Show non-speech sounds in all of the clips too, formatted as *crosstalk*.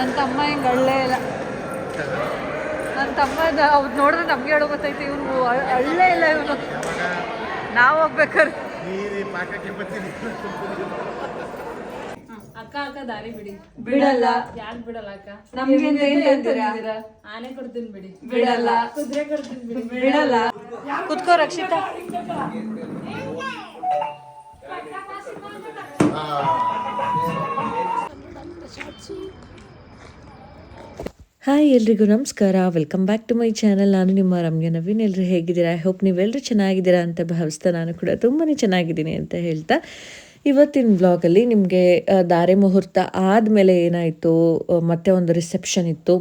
ನನ್ನ ತಮ್ಮ ಹಿಂಗೆ ಅಳ್ಳೇ ಇಲ್ಲ ನನ್ನ ತಮ್ಮ ಅವ್ರು ನೋಡಿದ್ರೆ ನಮಗೆ ಹೇಳೋ ಗೊತ್ತೈತೆ ಇವನು ಅಳ್ಳೇ ಇಲ್ಲ ಇವನು ನಾವು ಹೋಗ್ಬೇಕಾದ್ರೆ ಅಕ್ಕ ಅಕ್ಕ ದಾರಿ ಬಿಡಿ ಬಿಡಲ್ಲ ಯಾಕೆ ಬಿಡಲ್ಲ ಅಕ್ಕ ನಮ್ಗೆ ಆನೆ ಕೊಡ್ತೀನಿ ಬಿಡಿ ಬಿಡಲ್ಲ ಕುದುರೆ ಕೊಡ್ತೀನಿ ಬಿಡಿ ಬಿಡಲ್ಲ ಕುತ್ಕೋ ರಕ್ಷಿತಾ ಹಾಯ್ ಎಲ್ರಿಗೂ ನಮಸ್ಕಾರ. Welcome back to my channel ನಾನು ನಿಮ್ಮ ರಮ್ಯ ನವೀನ್. ಎಲ್ಲರೂ ಹೇಗಿದ್ದೀರಾ? ಐ ಹೋಪ್ ನೀವೆಲ್ಲರೂ ಚೆನ್ನಾಗಿದ್ದೀರಾ ಅಂತ ಭಾವಿಸ್ತಾ ನಾನು ಕೂಡ ತುಂಬಾ ಚೆನ್ನಾಗಿದ್ದೀನಿ ಅಂತ ಹೇಳ್ತಾ. ಇವತ್ತಿನ ಬ್ಲಾಗಲ್ಲಿ ನಿಮಗೆ ಧಾರೆ ಮುಹೂರ್ತ ಆದಮೇಲೆ ಏನಾಯಿತು? ಮತ್ತೆ ಒಂದು ರಿಸೆಪ್ಷನ್ ಇತ್ತು.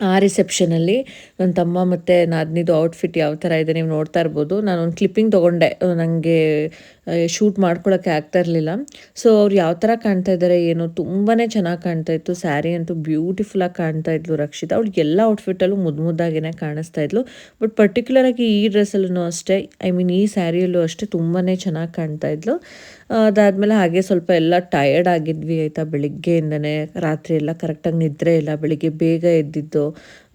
ಆ ರಿಸೆಪ್ಷನಲ್ಲಿ ನನ್ನ ತಮ್ಮ ಮತ್ತು ನಾದಿನಿದು ಔಟ್ಫಿಟ್ ಯಾವ ಥರ ಇದೆ ನೀವು ನೋಡ್ತಾ ಇರ್ಬೋದು. ನಾನು ಒಂದು ಕ್ಲಿಪ್ಪಿಂಗ್ ತೊಗೊಂಡೆ. ನನಗೆ ಶೂಟ್ ಮಾಡ್ಕೊಳ್ಳೋಕ್ಕೆ ಆಗ್ತಾ ಇರಲಿಲ್ಲ. ಸೊ ಅವ್ರು ಯಾವ ಥರ ಕಾಣ್ತಾ ಇದ್ದಾರೆ, ಏನು ತುಂಬಾ ಚೆನ್ನಾಗಿ ಕಾಣ್ತಾ ಇತ್ತು. ಸ್ಯಾರಿ ಅಂತೂ ಬ್ಯೂಟಿಫುಲ್ಲಾಗಿ ಕಾಣ್ತಾ ಇದ್ಲು ರಕ್ಷಿತಾ. ಅವ್ಳು ಎಲ್ಲ ಔಟ್ಫಿಟ್ಟಲ್ಲೂ ಮುದ್ದು ಮುದ್ದಾಗಿನೇ ಕಾಣಿಸ್ತಾ ಇದ್ಲು. ಬಟ್ ಪರ್ಟಿಕ್ಯುಲರಾಗಿ ಈ ಡ್ರೆಸ್ಸಲ್ಲೂ ಅಷ್ಟೇ. ಐ ಮೀನ್ ಈ ಸ್ಯಾರಿಯಲ್ಲೂ ಅಷ್ಟೇ ತುಂಬಾ ಚೆನ್ನಾಗಿ ಕಾಣ್ತಾ ಇದ್ಲು. ಅದಾದಮೇಲೆ ಹಾಗೆ ಸ್ವಲ್ಪ ಎಲ್ಲ ಟಯರ್ಡ್ ಆಗಿದ್ವಿ ಆಯಿತಾ ಬೆಳಿಗ್ಗೆಯಿಂದನೇ. ರಾತ್ರಿ ಎಲ್ಲ ಕರೆಕ್ಟಾಗಿ ನಿದ್ರೆ ಇಲ್ಲ. ಬೆಳಿಗ್ಗೆ ಬೇಗ ಎದ್ದಿದ್ದು.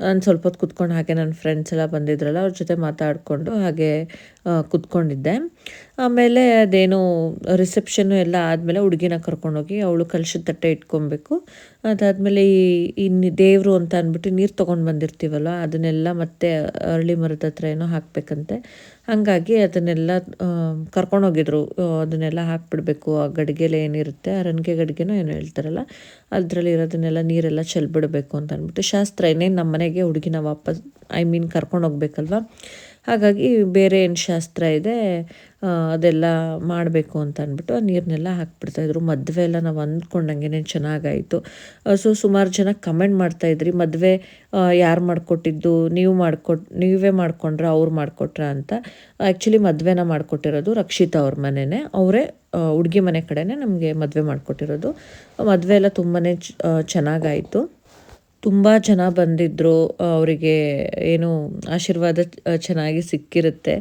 ನಾನು ಸ್ವಲ್ಪ ಹೊತ್ತು ಕುತ್ಕೊಂಡು ಹಾಗೆ ನನ್ನ ಫ್ರೆಂಡ್ಸ್ ಎಲ್ಲ ಬಂದಿದ್ರಲ್ಲ, ಅವ್ರ ಜೊತೆ ಮಾತಾಡಿಕೊಂಡು ಹಾಗೆ ಕುತ್ಕೊಂಡಿದ್ದೆ. ಆಮೇಲೆ ಅದೇನು ರಿಸೆಪ್ಷನ್ನು ಎಲ್ಲ ಆದಮೇಲೆ ಹುಡುಗಿನ ಕರ್ಕೊಂಡೋಗಿ ಅವಳು ಕಲಶದ ತಟ್ಟೆ ಇಟ್ಕೊಬೇಕು. ಅದಾದಮೇಲೆ ಈ ಇನ್ನು ದೇವರು ಅಂತ ಅಂದ್ಬಿಟ್ಟು ನೀರು ತೊಗೊಂಡು ಬಂದಿರ್ತೀವಲ್ಲ ಅದನ್ನೆಲ್ಲ ಮತ್ತೆ ಅರಳಿ ಮರದ ಹತ್ರ ಏನೋ ಹಾಕಬೇಕಂತೆ. ಹಾಗಾಗಿ ಅದನ್ನೆಲ್ಲ ಕರ್ಕೊಂಡೋಗಿದ್ರು ಅದನ್ನೆಲ್ಲ ಹಾಕ್ಬಿಡ್ಬೇಕು. ಆ ಗಡಿಗೆಲೆ ಏನಿರುತ್ತೆ, ಆ ರನ್ಗೆ ಗಡಿಗೆನೋ ಏನೋ ಹೇಳ್ತಾರಲ್ಲ, ಅದರಲ್ಲಿ ಇರೋದನ್ನೆಲ್ಲ ನೀರೆಲ್ಲ ಚೆಲ್ಬಿಡಬೇಕು ಅಂತ ಅಂದ್ಬಿಟ್ಟು ಶಾಸ್ತ್ರ ಇನ್ನೇನು ನಮ್ಮ ಮನೆಗೆ ಹುಡುಗಿನ ವಾಪಸ್ ಐ ಮೀನ್ ಕರ್ಕೊಂಡು ಹೋಗ್ಬೇಕಲ್ವ? ಹಾಗಾಗಿ ಬೇರೆ ಏನು ಶಾಸ್ತ್ರ ಇದೆ ಅದೆಲ್ಲ ಮಾಡಬೇಕು ಅಂತ ಅಂದ್ಬಿಟ್ಟು ಆ ನೀರನ್ನೆಲ್ಲ ಹಾಕ್ಬಿಡ್ತಾಯಿದ್ರು ಮದುವೆ ಎಲ್ಲ ನಾವು ಅಂದ್ಕೊಂಡಂಗೆ ಚೆನ್ನಾಗಾಯಿತು. ಸೊ ಸುಮಾರು ಜನ ಕಮೆಂಟ್ ಮಾಡ್ತಾಯಿದ್ರಿ ಮದುವೆ ಯಾರು ಮಾಡಿಕೊಟ್ಟಿದ್ದು, ನೀವು ಮಾಡ್ಕೊಟ್, ನೀವೇ ಮಾಡಿಕೊಂಡ್ರಾ ಅವ್ರು ಮಾಡಿಕೊಟ್ರ ಅಂತ. ಆ್ಯಕ್ಚುಲಿ ಮದುವೆನ ಮಾಡಿಕೊಟ್ಟಿರೋದು ರಕ್ಷಿತಾ ಅವ್ರ ಮನೆಯೇ ಅವರೇ ಹುಡುಗಿ ಮನೆ ಕಡೆನೇ ನಮಗೆ ಮದುವೆ ಮಾಡಿಕೊಟ್ಟಿರೋದು. ಮದುವೆ ಎಲ್ಲ ತುಂಬಾ ಚೆನ್ನಾಗಾಯಿತು. ತುಂಬ ಜನ ಬಂದಿದ್ದರು ಅವರಿಗೆ ಏನು ಆಶೀರ್ವಾದ ಚೆನ್ನಾಗಿ ಸಿಕ್ಕಿರುತ್ತೆ.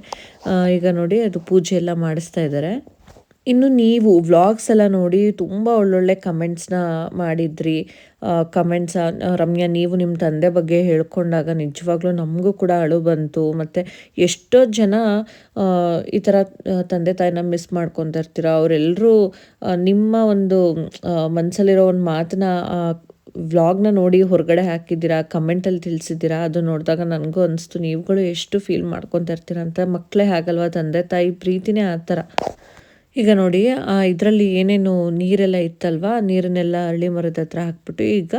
ಈಗ ನೋಡಿ ಅದು ಪೂಜೆ ಎಲ್ಲ ಮಾಡಿಸ್ತಾ ಇದ್ದಾರೆ. ಇನ್ನು ನೀವು ವ್ಲಾಗ್ಸ್ ಎಲ್ಲ ನೋಡಿ ತುಂಬ ಒಳ್ಳೊಳ್ಳೆ ಕಮೆಂಟ್ಸ್ನ ಮಾಡಿದ್ರಿ. ಕಮೆಂಟ್ಸ್ ರಮ್ಯಾ, ನೀವು ನಿಮ್ಮ ತಂದೆ ಬಗ್ಗೆ ಹೇಳ್ಕೊಂಡಾಗ ನಿಜವಾಗ್ಲೂ ನಮಗೂ ಕೂಡ ಅಳು ಬಂತು. ಮತ್ತು ಎಷ್ಟೋ ಜನ ಈ ಥರ ತಂದೆ ತಾಯಿನ ಮಿಸ್ ಮಾಡ್ಕೊತಾ ಅವರೆಲ್ಲರೂ ನಿಮ್ಮ ಒಂದು ಮನಸ್ಸಲ್ಲಿರೋ ಒಂದು ಮಾತನ್ನ ವ್ಲಾಗ್ನ ನೋಡಿ ಹೊರಗಡೆ ಹಾಕಿದ್ದೀರಾ, ಕಮೆಂಟಲ್ಲಿ ತಿಳಿಸಿದ್ದೀರಾ, ಅದು ನೋಡಿದಾಗ ನನಗೂ ಅನಿಸ್ತು, ನೀವುಗಳು ಎಷ್ಟು ಫೀಲ್ ಮಾಡ್ಕೊತಾ ಇರ್ತೀರ ಅಂತ. ಮಕ್ಕಳೇ ಆಗಲ್ವಾ ತಂದೆ, ತಾಯಿ, ಪ್ರೀತಿನೇ ಆ ಥರ. ಈಗ ನೋಡಿ ಇದರಲ್ಲಿ ಏನೇನು ನೀರೆಲ್ಲ ಇತ್ತಲ್ವ, ನೀರನ್ನೆಲ್ಲ ಅರಳಿ ಮರದ ಹತ್ರ ಹಾಕ್ಬಿಟ್ಟು ಈಗ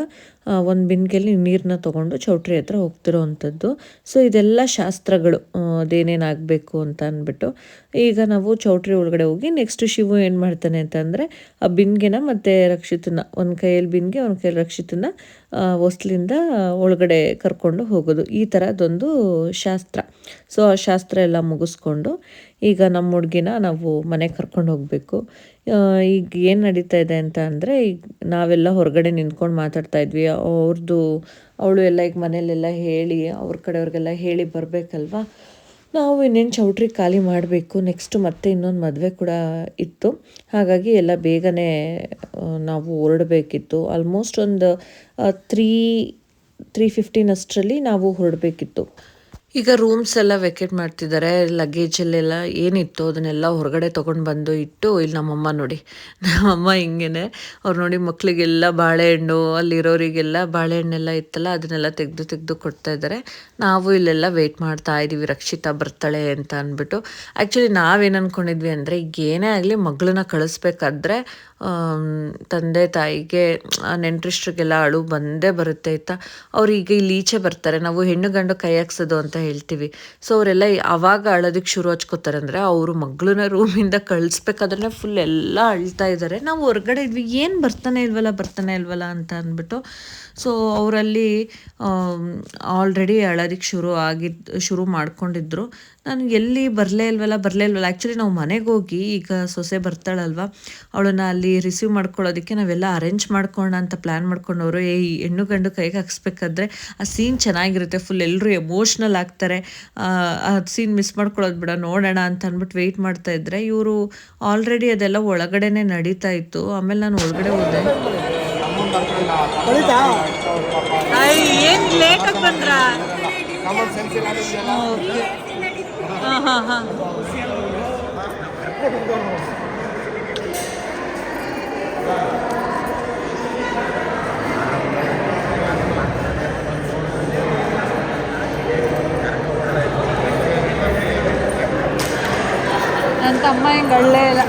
ಒಂದು ಬಿನ್ಕೆಯಲ್ಲಿ ನೀರನ್ನ ತೊಗೊಂಡು ಚೌಟ್ರಿ ಹತ್ರ ಹೋಗ್ತಿರೋ ಅಂಥದ್ದು ಸೊ ಇದೆಲ್ಲ ಶಾಸ್ತ್ರಗಳು ಅದೇನೇನಾಗಬೇಕು ಅಂತ ಅಂದ್ಬಿಟ್ಟು. ಈಗ ನಾವು ಚೌಟ್ರಿ ಒಳಗಡೆ ಹೋಗಿ ನೆಕ್ಸ್ಟ್ ಶಿವು ಏನು ಮಾಡ್ತಾನೆ ಅಂತಂದರೆ ಆ ಬಿನ್ಗೆನ ಮತ್ತು ರಕ್ಷಿತನ, ಒಂದು ಕೈಯಲ್ಲಿ ಬಿನ್ಗೆ ಒಂದು ಕೈಯಲ್ಲಿ ರಕ್ಷಿತನ ಹೊಸ್ಲಿಂದ ಒಳಗಡೆ ಕರ್ಕೊಂಡು ಹೋಗೋದು. ಈ ಥರದೊಂದು ಶಾಸ್ತ್ರ. ಸೊ ಆ ಶಾಸ್ತ್ರ ಎಲ್ಲ ಮುಗಿಸ್ಕೊಂಡು ಈಗ ನಮ್ಮ ಹುಡುಗಿನ ನಾವು ಮನೆಗೆ ಕರ್ಕೊಂಡು ಹೋಗಬೇಕು. ಈಗ ಏನು ನಡೀತಾ ಇದೆ ಅಂತ ಅಂದರೆ, ಈಗ ನಾವೆಲ್ಲ ಹೊರಗಡೆ ನಿಂತ್ಕೊಂಡು ಮಾತಾಡ್ತಾ ಇದ್ವಿ. ಅವ್ರದ್ದು ಅವಳು ಎಲ್ಲ ಈಗ ಮನೇಲೆಲ್ಲ ಹೇಳಿ, ಅವ್ರ ಕಡೆಯವ್ರಿಗೆಲ್ಲ ಹೇಳಿ ಬರಬೇಕಲ್ವಾ? ನಾವು ಇನ್ನೇನು ಚೌಟ್ರಿ ಖಾಲಿ ಮಾಡಬೇಕು. ನೆಕ್ಸ್ಟ್ ಮತ್ತೆ ಇನ್ನೊಂದು ಮದುವೆ ಕೂಡ ಇತ್ತು. ಹಾಗಾಗಿ ಎಲ್ಲ ಬೇಗನೆ ನಾವು ಹೊರಡಬೇಕಿತ್ತು. ಆಲ್ಮೋಸ್ಟ್ ಒಂದು ತ್ರೀ ತ್ರೀ ಫಿಫ್ಟೀನ್ ಅಷ್ಟರಲ್ಲಿ ನಾವು ಹೊರಡಬೇಕಿತ್ತು. ಈಗ ರೂಮ್ಸ್ ಎಲ್ಲ ವೆಕೇಟ್ ಮಾಡ್ತಿದ್ದಾರೆ ಲಗೇಜಲ್ಲೆಲ್ಲ ಏನಿತ್ತು ಅದನ್ನೆಲ್ಲ ಹೊರಗಡೆ ತಗೊಂಡು ಬಂದು ಇಟ್ಟು ಇಲ್ಲಿ ನಮ್ಮಮ್ಮ ನೋಡಿ. ನಮ್ಮಮ್ಮ ಹಿಂಗೇನೆ, ಅವ್ರು ನೋಡಿ ಮಕ್ಕಳಿಗೆಲ್ಲ ಬಾಳೆಹಣ್ಣು, ಅಲ್ಲಿರೋರಿಗೆಲ್ಲ ಬಾಳೆಹಣ್ಣೆಲ್ಲ ಇತ್ತಲ್ಲ, ಅದನ್ನೆಲ್ಲ ತೆಗೆದು ತೆಗೆದು ಕೊಡ್ತಾ ಇದ್ದಾರೆ. ನಾವು ಇಲ್ಲೆಲ್ಲ ವೆಯ್ಟ್ ಮಾಡ್ತಾ ಇದ್ದೀವಿ ರಕ್ಷಿತಾ ಬರ್ತಾಳೆ ಅಂತ ಅಂದ್ಬಿಟ್ಟು. ಆ್ಯಕ್ಚುಲಿ ನಾವೇನು ಅಂದ್ಕೊಂಡಿದ್ವಿ ಅಂದರೆ, ಈಗ ಏನೇ ಆಗಲಿ ಮಗಳನ್ನ ಕಳಿಸ್ಬೇಕಾದ್ರೆ ತಂದೆ ತಾಯಿಗೆ ನೆಂಟ್ರಿಷ್ಟ್ರಿಗೆಲ್ಲ ಅಳು ಬಂದೇ ಬರುತ್ತೆ ಆಯ್ತಾ? ಅವ್ರು ಈಗ ಇಲ್ಲಿ ಈಚೆ ಬರ್ತಾರೆ, ನಾವು ಹೆಣ್ಣು ಗಂಡು ಕೈ ಹಾಕ್ಸೋದು ಅಂತ ಹೇಳ್ತೀವಿ. ಸೊ ಅವರೆಲ್ಲ ಅವಾಗ ಅಳೋದಕ್ಕೆ ಶುರು ಹಚ್ಕೋತಾರೆ ಅಂದರೆ ಅವರು ಮಗಳನ್ನ ರೂಮಿಂದ ಕಳಿಸ್ಬೇಕಾದ್ರೆ ಫುಲ್ ಎಲ್ಲ ಅಳ್ತಾ ಇದ್ದಾರೆ ನಾವು ಹೊರಗಡೆ ಇದ್ವಿ. ಏನು ಬರ್ತಾನೆ ಇಲ್ವಲ್ಲ ಬರ್ತಾನೆ ಇಲ್ವಲ್ಲ ಅಂತ ಅಂದ್ಬಿಟ್ಟು. ಸೊ ಅವರಲ್ಲಿ ಆಲ್ರೆಡಿ ಅಳೋದಕ್ಕೆ ಶುರು ಆಗಿದ್ದು ಶುರು ಮಾಡ್ಕೊಂಡಿದ್ರು. ನಾನು ಎಲ್ಲಿ ಬರಲೇ ಇಲ್ವಲ್ಲ ಬರಲೇ ಇಲ್ವಲ್ಲ. ಆ್ಯಕ್ಚುಲಿ ನಾವು ಮನೆಗೆ ಹೋಗಿ ಈಗ ಸೊಸೆ ಬರ್ತಾಳಲ್ವ, ಅವಳನ್ನ ಅಲ್ಲಿ ರಿಸೀವ್ ಮಾಡ್ಕೊಳ್ಳೋದಕ್ಕೆ ನಾವೆಲ್ಲ ಅರೇಂಜ್ ಮಾಡ್ಕೊಳ್ಳೋಣ ಅಂತ ಪ್ಲ್ಯಾನ್ ಮಾಡ್ಕೊಂಡವರು ಏ ಹೆಣ್ಣು ಗಂಡು ಕೈಗೆ ಹಾಕ್ಸ್ಬೇಕಾದ್ರೆ ಆ ಸೀನ್ ಚೆನ್ನಾಗಿರುತ್ತೆ. ಫುಲ್ ಎಲ್ಲರೂ ಎಮೋಷ್ನಲ್ ಆಗ್ತಾರೆ ಆ ಸೀನ್ ಮಿಸ್ ಮಾಡ್ಕೊಳ್ಳೋದು ಬಿಡ ನೋಡೋಣ ಅಂತ ಅಂದ್ಬಿಟ್ಟು ವೆಯ್ಟ್ ಮಾಡ್ತಾ ಇದ್ರೆ ಇವರು ಆಲ್ರೆಡಿ ಅದೆಲ್ಲ ಒಳಗಡೆನೆ ನಡೀತಾ ಇತ್ತು. ಆಮೇಲೆ ನಾನು ಒಳಗಡೆ ಹೋದೆ. ಏನು ಲೇಟಾಗಿ ಬಂದ್ರಾ? ಹಾಂ ಹಾಂ. ತಮ್ಮ ಹಿಂಗೆ ಅಳ್ಳೇ ಇಲ್ಲ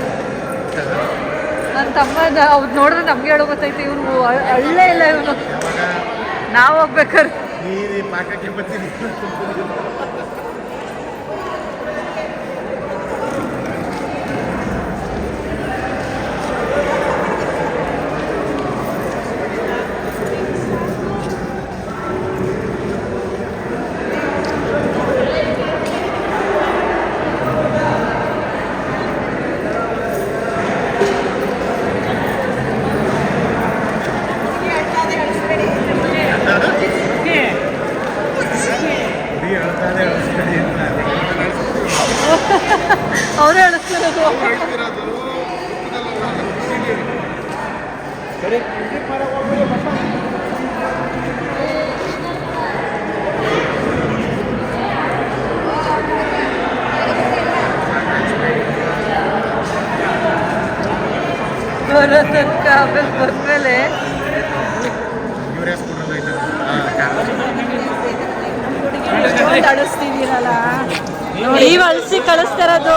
ನನ್ನ ತಮ್ಮ ಅವ್ರು ನೋಡಿದ್ರೆ ನಮ್ಗೆ ಹೇಳೋ ಗೊತ್ತೈತೆ ಇವ್ರು ಅಳ್ಳೇ ಇಲ್ಲ ಇವನು. ನಾವು ಹೋಗ್ಬೇಕಾದ್ರೆ. ತನಕ ಆಮೇಲೆ ಹಾ, ಕಾರ್. ನೀವು ಅಳಿಸಿ ಕಳಿಸ್ತಿರೋದು.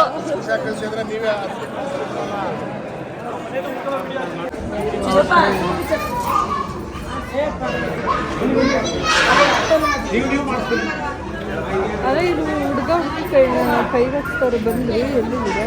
ಅದೇ ಇದು ಹುಡುಗ ಹುಡುಗಿ ಕೈ ಕೈಗಸ್ತಾರೆ ಬಂದ್ರಿ ಎಲ್ಲಿದ್ದೀರಾ